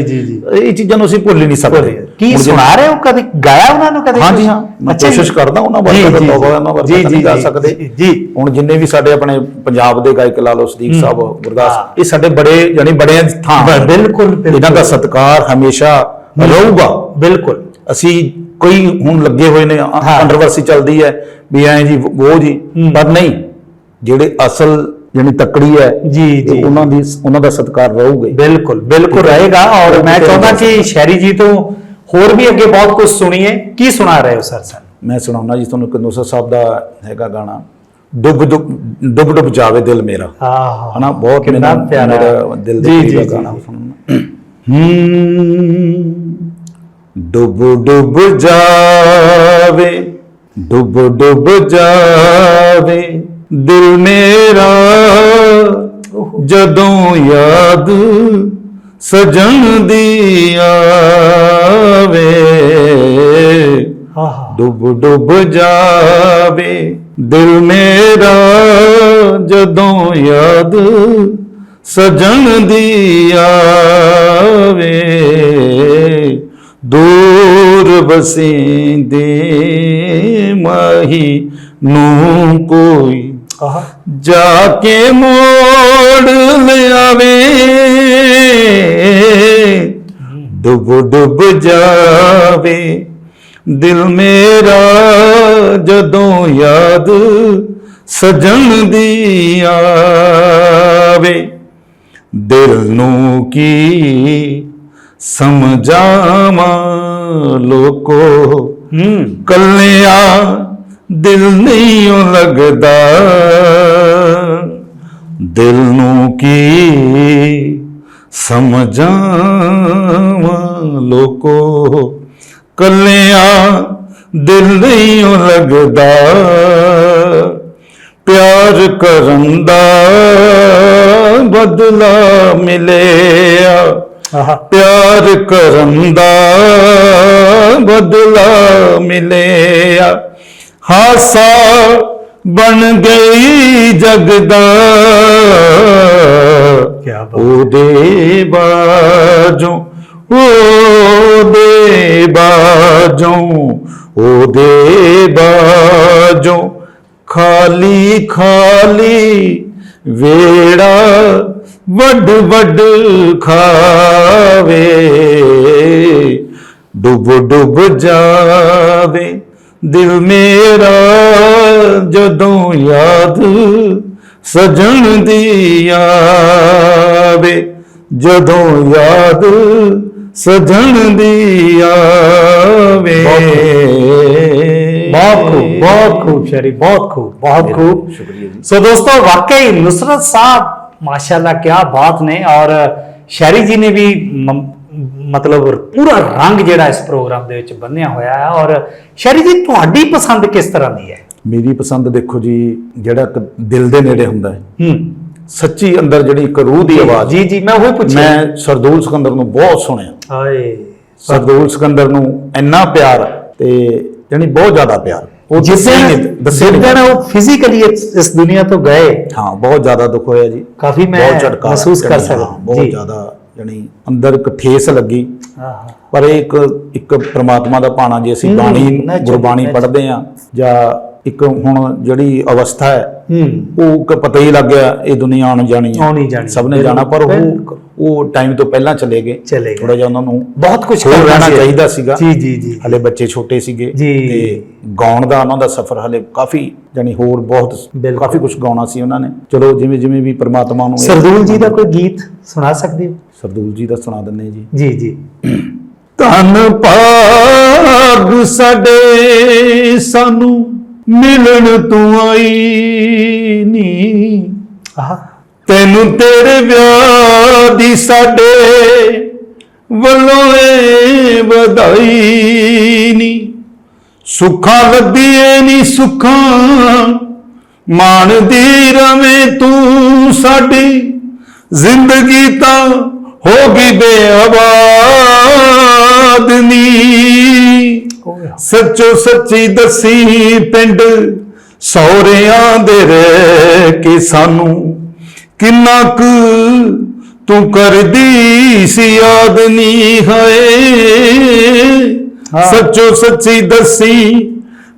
[SPEAKER 1] ਇਹ ਚੀਜ਼ਾਂ ਨੂੰ ਅਸੀਂ ਭੁੱਲ ਹੀ ਨਹੀਂ ਸਕਦੇ।
[SPEAKER 2] ਕੀ ਸੁਣਾ ਰਹੇ ਹੋ ਕਦੇ? ਗਾਇਆ ਉਹਨਾਂ ਨੂੰ ਕਦੇ
[SPEAKER 1] ਹਾਂਜੀ? ਹਾਂ। ਮੈਂ। ਕੋਸ਼ਿਸ਼ ਕਰਦਾ ਉਹਨਾਂ ਵਰਗਾ ਤਾਂ ਉਹਨਾਂ ਵਰਗਾ ਨਹੀਂ ਗਾ ਸਕਦੇ।
[SPEAKER 2] ਜੀ,
[SPEAKER 1] ਹੁਣ ਜਿੰਨੇ ਵੀ ਸਾਡੇ ਆਪਣੇ ਪੰਜਾਬ ਦੇ ਗਾਇਕ ਲਾ ਲਓ ਸਦੀਕ। ਸਾਹਿਬ। ਗੁਰਦਾਸ ਇਹ ਸਾਡੇ ਬੜੇ ਜਾਨੀ ਬੜਿਆਂ ਦੀ ਥਾਂ
[SPEAKER 2] ਬਿਲਕੁਲ।
[SPEAKER 1] ਇਹਨਾਂ ਦਾ ਸਤਿਕਾਰ ਹਮੇਸ਼ਾ ਰਹੂਗਾ।
[SPEAKER 2] ਬਿਲਕੁਲ।
[SPEAKER 1] ਅਸੀਂ ਕੋਈ ਹੁਣ ਲੱਗੇ ਹੋਏ ਨੇ। ਕੰਟਰੋਵਰਸੀ ਚੱਲਦੀ ਹੈ ਵੀ ਐਂ ਜੀ ਉਹ ਜੀ। ਪਰ ਨਹੀਂ ਜਿਹੜੇ ਅਸਲ ਜਾਣੀ ਤੱਕੜੀ ਹੈ
[SPEAKER 2] ਜੀ, ਜੀ।
[SPEAKER 1] ਉਹਨਾਂ ਦੀ ਉਹਨਾਂ ਦਾ ਸਤਿਕਾਰ ਰਹੂਗਾ ਹੀ।
[SPEAKER 2] ਬਿਲਕੁਲ ਬਿਲਕੁਲ ਰਹੇਗਾ ਔਰ ਮੈਂ ਚਾਹੁੰਦਾ ਕਿ ਸ਼ੈਰੀ ਜੀ ਤੋਂ ਹੋਰ ਵੀ ਅੱਗੇ ਬਹੁਤ ਕੁਝ ਸੁਣੀਏ। ਕੀ ਸੁਣਾ ਰਹੇ ਹੋ ਸਰ ਸਾਨੂੰ?
[SPEAKER 1] ਮੈਂ ਸੁਣਾਉਣਾ ਜੀ ਤੁਹਾਨੂੰ ਕਨੋਸਾ ਸਾਹਿਬ ਦਾ ਹੈਗਾ ਗਾਣਾ ਡੁੱਬ ਡੁੱਬ ਡੁੱਬ ਡੁੱਬ ਜਾਵੇ ਦਿਲ ਮੇਰਾ।
[SPEAKER 2] ਆਹ
[SPEAKER 1] ਹਨਾ ਬਹੁਤ
[SPEAKER 2] ਪਿਆਰਾ
[SPEAKER 1] ਮੇਰਾ ਦਿਲ ਦੇ ਗਾਣਾ ਹੂੰ। ਡੁੱਬ ਡੁੱਬ ਜਾਵੇ ਡੁੱਬ ਡੁੱਬ ਜਾਵੇ। ਦਿਲ ਮੇਰਾ ਜਦੋਂ ਯਾਦ ਸਜਣ ਦੀ ਆਵੇ ਡੁੱਬ ਡੁੱਬ ਜਾਵੇ। ਦਿਲ ਮੇਰਾ ਜਦੋਂ ਯਾਦ ਸਜਣ ਦੀ ਆਵੇ ਦੂਰ ਵਸਿੰਦੇ ਮਾਹੀ ਨੂੰ ਕੋਈ ਜਾ ਕੇ ਮੋੜ ਲਿਆਵੇ। ਡੁੱਬ ਡੁੱਬ ਜਾਵੇ। ਦਿਲ ਮੇਰਾ ਜਦੋਂ ਯਾਦ ਸਜਣ ਦੀ ਆਵੇ। ਦਿਲ ਨੂੰ ਕੀ ਸਮਝਾਵਾਂ ਲੋਕੋ?
[SPEAKER 2] ਹੂੰ।
[SPEAKER 1] ਕੱਲਿਆ ਦਿਲ ਨਹੀਂ ਓ ਲੱਗਦਾ ਦਿਲ ਨੂੰ ਕੀ ਸਮਝਾਵਾਂ ਲੋਕੋ ਕੱਲਿਆ ਦਿਲ ਨਹੀਂ ਓ ਲੱਗਦਾ ਪਿਆਰ ਕਰਨ ਦਾ ਬਦਲਾ ਮਿਲਿਆ
[SPEAKER 2] ਆਹ
[SPEAKER 1] ਪਿਆਰ ਕਰਨ ਦਾ ਬਦਲਾ ਮਿਲਿਆ ਹਾਸਾ ਬਣ ਗਈ ਜਗਦਾ। ਉਹਦੇ ਬਾਝੋਂ ਉਹਦੇ ਬਾਝੋਂ ਉਹਦੇ ਬਾਝੋਂ ਖਾਲੀ ਖਾਲੀ ਵੇੜਾ ਵੱਡ ਵੱਡ ਖਾਵੇ ਡੁੱਬ ਡੁੱਬ ਜਾਵੇ ਦਿਲ ਮੇਰਾ ਜਦੋਂ ਯਾਦ ਸਜਣ ਦੀ ਆਵੇ ਜਦੋਂ ਯਾਦ ਸਜਣ ਦੀ ਆਵੇ
[SPEAKER 2] ਬਹੁਤ ਖੂਬ ਬਹੁਤ ਖੂਬ ਸ਼ਰੀ ਬਹੁਤ ਖੂਬ बहुत खूब
[SPEAKER 1] शुक्रिया जी
[SPEAKER 2] सो दोस्तों वाकई नुसरत साहब माशाल्लाह क्या बात ने और शहरी जी ने भी ਮਤਲਬ ਪੂਰਾ ਰੰਗ ਜਿਹੜਾ ਇਸ ਪ੍ਰੋਗਰਾਮ ਦੇ ਵਿੱਚ ਬੰਨਿਆ ਹੋਇਆ ਹੈ ਔਰ ਸ਼ੈਰੀ ਜੀ ਤੁਹਾਡੀ ਪਸੰਦ ਕਿਸ ਤਰ੍ਹਾਂ ਦੀ ਹੈ?
[SPEAKER 1] ਮੇਰੀ ਪਸੰਦ ਦੇਖੋ ਜੀ ਜਿਹੜਾ ਇੱਕ ਦਿਲ ਦੇ ਨੇੜੇ ਹੁੰਦਾ ਹੈ।
[SPEAKER 2] ਹੂੰ।
[SPEAKER 1] ਸੱਚੀ ਅੰਦਰ ਜਿਹੜੀ ਇੱਕ ਰੂਹ ਦੀ ਆਵਾਜ਼।
[SPEAKER 2] ਜੀ ਜੀ ਮੈਂ ਉਹੀ ਪੁੱਛਿਆ।
[SPEAKER 1] ਮੈਂ ਸਰਦੂਲ ਸਿਕੰਦਰ ਨੂੰ ਬਹੁਤ ਸੁਣਿਆ।
[SPEAKER 2] ਹਾਏ।
[SPEAKER 1] ਸਰਦੂਲ ਸਿਕੰਦਰ ਨੂੰ ਇੰਨਾ ਪਿਆਰ ਤੇ ਯਾਨੀ ਬਹੁਤ ਜ਼ਿਆਦਾ ਪਿਆਰ। ਉਹ
[SPEAKER 2] ਜਿਸ
[SPEAKER 1] ਦੱਸੇ
[SPEAKER 2] ਦਿਨ ਉਹ ਫਿਜ਼ੀਕਲੀ ਇਸ ਦੁਨੀਆ ਤੋਂ ਗਏ।
[SPEAKER 1] ਹਾਂ ਬਹੁਤ ਜ਼ਿਆਦਾ ਦੁੱਖ ਹੋਇਆ ਜੀ।
[SPEAKER 2] ਕਾਫੀ ਮੈਂ ਮਹਿਸੂਸ ਕਰ ਸਕਦਾ।
[SPEAKER 1] ਬਹੁਤ। ਜ਼ਿਆਦਾ ਜਣੀ ਅੰਦਰ ਇੱਕ ਠੇਸ ਲੱਗੀ
[SPEAKER 2] ਆਹਾ
[SPEAKER 1] ਪਰ ਇਹ ਇੱਕ ਇੱਕ ਪ੍ਰਮਾਤਮਾ ਦਾ ਪਾਣਾ ਜੇ ਅਸੀਂ ਬਾਣੀ ਗੁਰਬਾਣੀ। ਪੜ੍ਹਦੇ ਆ ਜਾਂ ਇੱਕ ਹੁਣ ਜਿਹੜੀ ਅਵਸਥਾ ਹੈ
[SPEAKER 2] ਹੂੰ।
[SPEAKER 1] ਉਹ ਕਿ ਪਤਾ ਹੀ ਲੱਗ ਗਿਆ ਇਹ ਦੁਨੀਆ ਆਉਣ ਜਾਣੀ ਹੈ।
[SPEAKER 2] ਆਉਣੀ ਜਾਣੀ
[SPEAKER 1] ਸਭ ਨੇ ਜਾਣਾ ਪਰ ਉਹ। ਉਹ ਟਾਈਮ ਤੋਂ ਪਹਿਲਾਂ ਚਲੇ ਗਏ।
[SPEAKER 2] ਚਲੇ ਗਏ।
[SPEAKER 1] ਥੋੜਾ ਜਿਹਾ ਉਹਨਾਂ ਨੂੰ
[SPEAKER 2] ਬਹੁਤ ਕੁਝ
[SPEAKER 1] ਹੋਰ ਰਹਿਣਾ ਚਾਹੀਦਾ ਸੀਗਾ।
[SPEAKER 2] ਜੀ ਜੀ ਜੀ।
[SPEAKER 1] ਹਲੇ ਬੱਚੇ ਛੋਟੇ ਸੀਗੇ
[SPEAKER 2] ਜੀ।
[SPEAKER 1] ਤੇ ਗਾਉਣ ਦਾ ਉਹਨਾਂ ਦਾ ਸਫ਼ਰ ਹਲੇ ਕਾਫੀ ਜਾਨੀ ਹੋਰ ਬਹੁਤ
[SPEAKER 2] ਬਿਲਕੁਲ।
[SPEAKER 1] ਕਾਫੀ ਕੁਝ ਗਾਉਣਾ ਸੀ ਉਹਨਾਂ ਨੇ। ਚਲੋ ਜਿਵੇਂ ਜਿਵੇਂ ਵੀ ਪ੍ਰਮਾਤਮਾ ਨੂੰ ਇਹ-
[SPEAKER 2] ਸਰਦੂਲ ਜੀ ਦਾ ਕੋਈ ਗੀਤ ਸੁਣਾ ਸਕਦੇ ਹੋ?
[SPEAKER 1] ਸਰਦੂਲ ਜੀ ਦਾ ਸੁਣਾ ਦਿੰਨੇ ਜੀ।
[SPEAKER 2] ਜੀ ਜੀ।
[SPEAKER 1] ਧੰਨ ਭਾਗ ਸਾਡੇ ਸਾਨੂੰ ਮਿਲਣ ਤੂੰ ਆਈ ਨੀ।
[SPEAKER 2] ਆਹ।
[SPEAKER 1] ਤੈਨੂੰ ਤੇਰੇ ਵਿਆਹ ਦੀ ਸਾਡੇ ਵੱਲੋਂ ਏ ਵਧਾਈ ਨੀ। ਸੁੱਖਾਂ ਲੱਦੀਏ ਨੀ ਸੁੱਖਾਂ ਮਾਣਦੀ ਰਵੇਂ ਤੂੰ ਸਾਡੀ ਜ਼ਿੰਦਗੀ ਤਾਂ ਹੋ ਗਈ ਬੇਆਬਾਦ ਨੀ। ਸੱਚੋ ਸੱਚੀ ਦੱਸੀ ਪਿੰਡ ਸੌਰਿਆਂ ਦੇ ਰਹਿ ਕੇ ਸਾਨੂੰ। ਕਿੰਨਾ ਕੁ ਤੂੰ ਕਰਦੀ ਸੀ ਯਾਦ ਨਹੀਂ ਹੈ
[SPEAKER 2] ਹਾਂ।
[SPEAKER 1] ਸੱਚੋ ਸੱਚੀ ਦੱਸੀ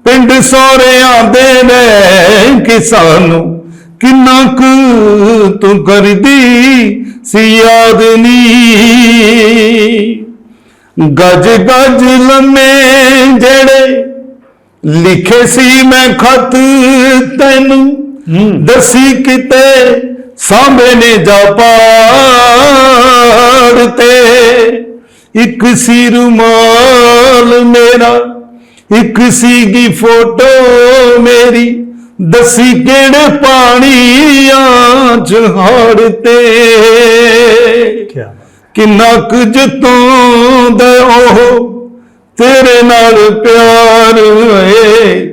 [SPEAKER 1] ਪਿੰਡ ਸੌਰਿਆਂ ਦੇ ਰਹਿ ਕੇ ਸਾਨੂੰ। ਕਿੰਨਾ ਕੁ ਤੂੰ ਕਰਦੀ ਸੀ ਯਾਦ ਨਹੀਂ ਗਜ ਗਜ ਲੰਮੇ ਜਿਹੜੇ ਲਿਖੇ ਸੀ ਮੈਂ ਖਤ ਤੈਨੂੰ। ਦਰਸੀ ਕਿਤੇ ਸਾਹਮਣੇ ਨੇ ਜਾ ਪਾੜ ਤੇ। ਇੱਕ ਸੀ ਰੁਮਾਲ ਮੇਰਾ ਇੱਕ ਸੀਗੀ ਫੋਟੋ ਮੇਰੀ ਦਸੀ ਕਿਹੜੇ ਪਾਣੀਆਂ ਚ ਹੜ ਤੇ।
[SPEAKER 2] ਕੀ
[SPEAKER 1] ਕਿੰਨਾ ਕੁ ਜਤਾਉਂਦਾ ਉਹ ਤੇਰੇ ਨਾਲ ਪਿਆਰ ਏ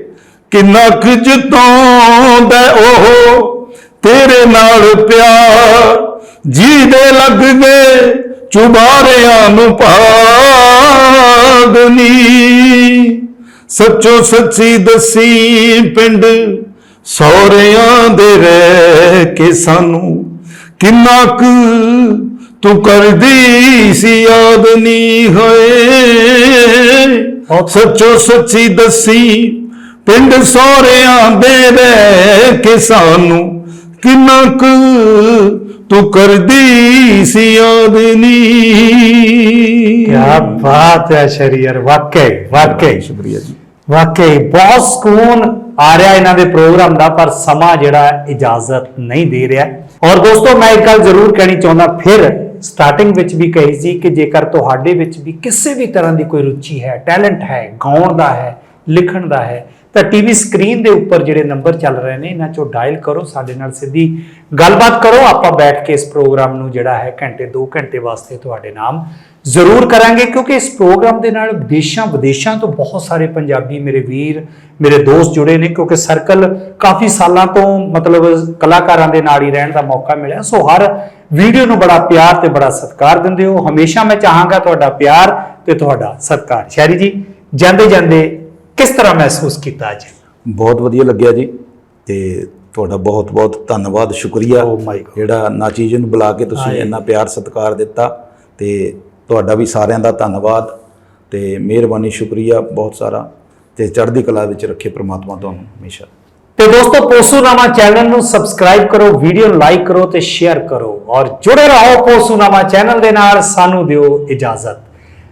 [SPEAKER 1] ਕਿੰਨਾ ਕੁ ਜਤਾਉਂਦਾ ਉਹ ਤੇਰੇ ਨਾਲ ਪਿਆਰ। ਜਿਹਦੇ ਲੱਗ ਗਏ ਚੁਬਾਰਿਆਂ ਨੂੰ ਭਾਗਨੀ। ਸੱਚੋ ਸੱਚੀ ਦਸੀ ਪਿੰਡ ਸੌਰਿਆਂ ਦੇ ਰਹਿ ਕੇ ਸਾਨੂੰ ਕਿੰਨਾ ਕੁ ਤੂੰ ਕਰਦੀ ਸੀ ਯਾਦ ਨਹੀਂ ਹੋਏ। ਸੱਚੋ ਸੱਚੀ ਦਸੀ ਪਿੰਡ ਸੋਹਰਿਆਂ ਦੇ ਰਹਿ ਕੇ ਸਾਨੂੰ ਕਿੰਨਾ ਕੁ ਤੂੰ ਕਰਦੀ ਸੀ ਯਾਦ ਨਹੀਂ
[SPEAKER 2] ਕੀ ਬਾਤ ਹੈ ਸ਼ਰੀਰ ਵਾਕਈ ਵਾਕਈ।
[SPEAKER 1] ਸ਼ੁਕਰੀਆ ਜੀ।
[SPEAKER 2] ਵਾਕਈ ਬਹੁਤ ਸਕੂਨ ਆ ਰਿਹਾ ਇਹਨਾਂ ਦੇ ਪ੍ਰੋਗਰਾਮ ਦਾ ਪਰ ਸਮਾਂ ਜਿਹੜਾ ਇਜਾਜ਼ਤ ਨਹੀਂ ਦੇ ਰਿਹਾ। ਔਰ ਦੋਸਤੋ ਮੈਂ ਇੱਕ ਗੱਲ ਜ਼ਰੂਰ ਕਹਿਣੀ ਚਾਹੁੰਦਾ ਫਿਰ ਸਟਾਰਟਿੰਗ ਵਿੱਚ ਵੀ ਕਹੀ ਸੀ ਕਿ ਜੇਕਰ ਤੁਹਾਡੇ ਵਿੱਚ ਵੀ ਕਿਸੇ ਵੀ ਤਰ੍ਹਾਂ ਦੀ ਕੋਈ ਰੁਚੀ ਹੈ ਟੈਲੈਂਟ ਹੈ, ਗਾਉਣ ਦਾ ਹੈ, ਲਿਖਣ ਦਾ ਹੈ, ਤਾਂ ਟੀਵੀ ਸਕਰੀਨ ਦੇ ਉੱਪਰ ਜਿਹੜੇ ਨੰਬਰ ਚੱਲ ਰਹੇ ਨੇ, ਇਹਨਾਂ ਚੋਂ ਡਾਇਲ ਕਰੋ, ਸਾਡੇ ਨਾਲ ਸਿੱਧੀ ਗੱਲਬਾਤ ਕਰੋ। ਆਪਾਂ ਬੈਠ ਕੇ ਇਸ ਪ੍ਰੋਗਰਾਮ ਨੂੰ ਜਿਹੜਾ ਹੈ ਘੰਟੇ 2 ਘੰਟੇ ਵਾਸਤੇ ਤੁਹਾਡੇ ਨਾਮ ਜ਼ਰੂਰ ਕਰਾਂਗੇ, ਕਿਉਂਕਿ ਇਸ ਪ੍ਰੋਗਰਾਮ ਦੇ ਨਾਲ ਦੇਸ਼ਾਂ ਵਿਦੇਸ਼ਾਂ ਤੋਂ ਬਹੁਤ ਸਾਰੇ ਪੰਜਾਬੀ ਮੇਰੇ ਵੀਰ ਮੇਰੇ ਦੋਸਤ ਜੁੜੇ ਨੇ ਕਿਉਂਕਿ ਸਰਕਲ ਕਾਫੀ ਸਾਲਾਂ ਤੋਂ ਮਤਲਬ ਕਲਾਕਾਰਾਂ ਦੇ ਨਾਲ ਹੀ ਰਹਿਣ ਦਾ ਮੌਕਾ ਮਿਲਿਆ। ਸੋ ਹਰ ਵੀਡੀਓ ਨੂੰ ਬੜਾ ਪਿਆਰ ਤੇ ਬੜਾ ਸਤਿਕਾਰ ਦਿੰਦੇ ਹੋ। ਹਮੇਸ਼ਾ ਮੈਂ ਚਾਹਾਂਗਾ ਤੁਹਾਡਾ ਪਿਆਰ ਤੇ ਤੁਹਾਡਾ ਸਤਿਕਾਰ। ਸ਼ੈਰੀ ਜੀ ਜਾਂਦੇ ਜਾਂਦੇ ਕਿਸ ਤਰ੍ਹਾਂ ਮਹਿਸੂਸ ਕੀਤਾ ਅੱਜ?
[SPEAKER 1] ਬਹੁਤ ਵਧੀਆ ਲੱਗਿਆ ਜੀ ਤੇ ਤੁਹਾਡਾ ਬਹੁਤ ਬਹੁਤ ਧੰਨਵਾਦ ਸ਼ੁਕਰੀਆ।
[SPEAKER 2] Oh.
[SPEAKER 1] ਜਿਹੜਾ ਨਾਚੀਜ਼ ਨੂੰ ਬੁਲਾ ਕੇ ਤੁਸੀਂ। ਇੰਨਾ ਪਿਆਰ ਸਤਿਕਾਰ ਦਿੱਤਾ ਤੇ ਤੁਹਾਡਾ ਵੀ ਸਾਰਿਆਂ ਦਾ ਧੰਨਵਾਦ ਤੇ ਮਿਹਰਬਾਨੀ ਸ਼ੁਕਰੀਆ ਬਹੁਤ ਸਾਰਾ। ਤੇ ਚੜ੍ਹਦੀ ਕਲਾ ਵਿੱਚ ਰੱਖੇ ਪ੍ਰਮਾਤਮਾ ਤੁਹਾਨੂੰ ਹਮੇਸ਼ਾ।
[SPEAKER 2] ਤੇ ਦੋਸਤੋ, ਪੋਸੂਨਾਮਾ ਚੈਨਲ ਨੂੰ ਸਬਸਕ੍ਰਾਈਬ ਕਰੋ, ਵੀਡੀਓ ਨੂੰ ਲਾਈਕ ਕਰੋ ਤੇ ਸ਼ੇਅਰ ਕਰੋ ਔਰ ਜੁੜੇ ਰਹੋ ਪੋਸੂਨਾਮਾ ਚੈਨਲ ਦੇ ਨਾਲ। ਸਾਨੂੰ ਦਿਓ ਇਜਾਜ਼ਤ।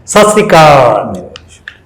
[SPEAKER 2] ਸਤਿ ਸ੍ਰੀ ਅਕਾਲ।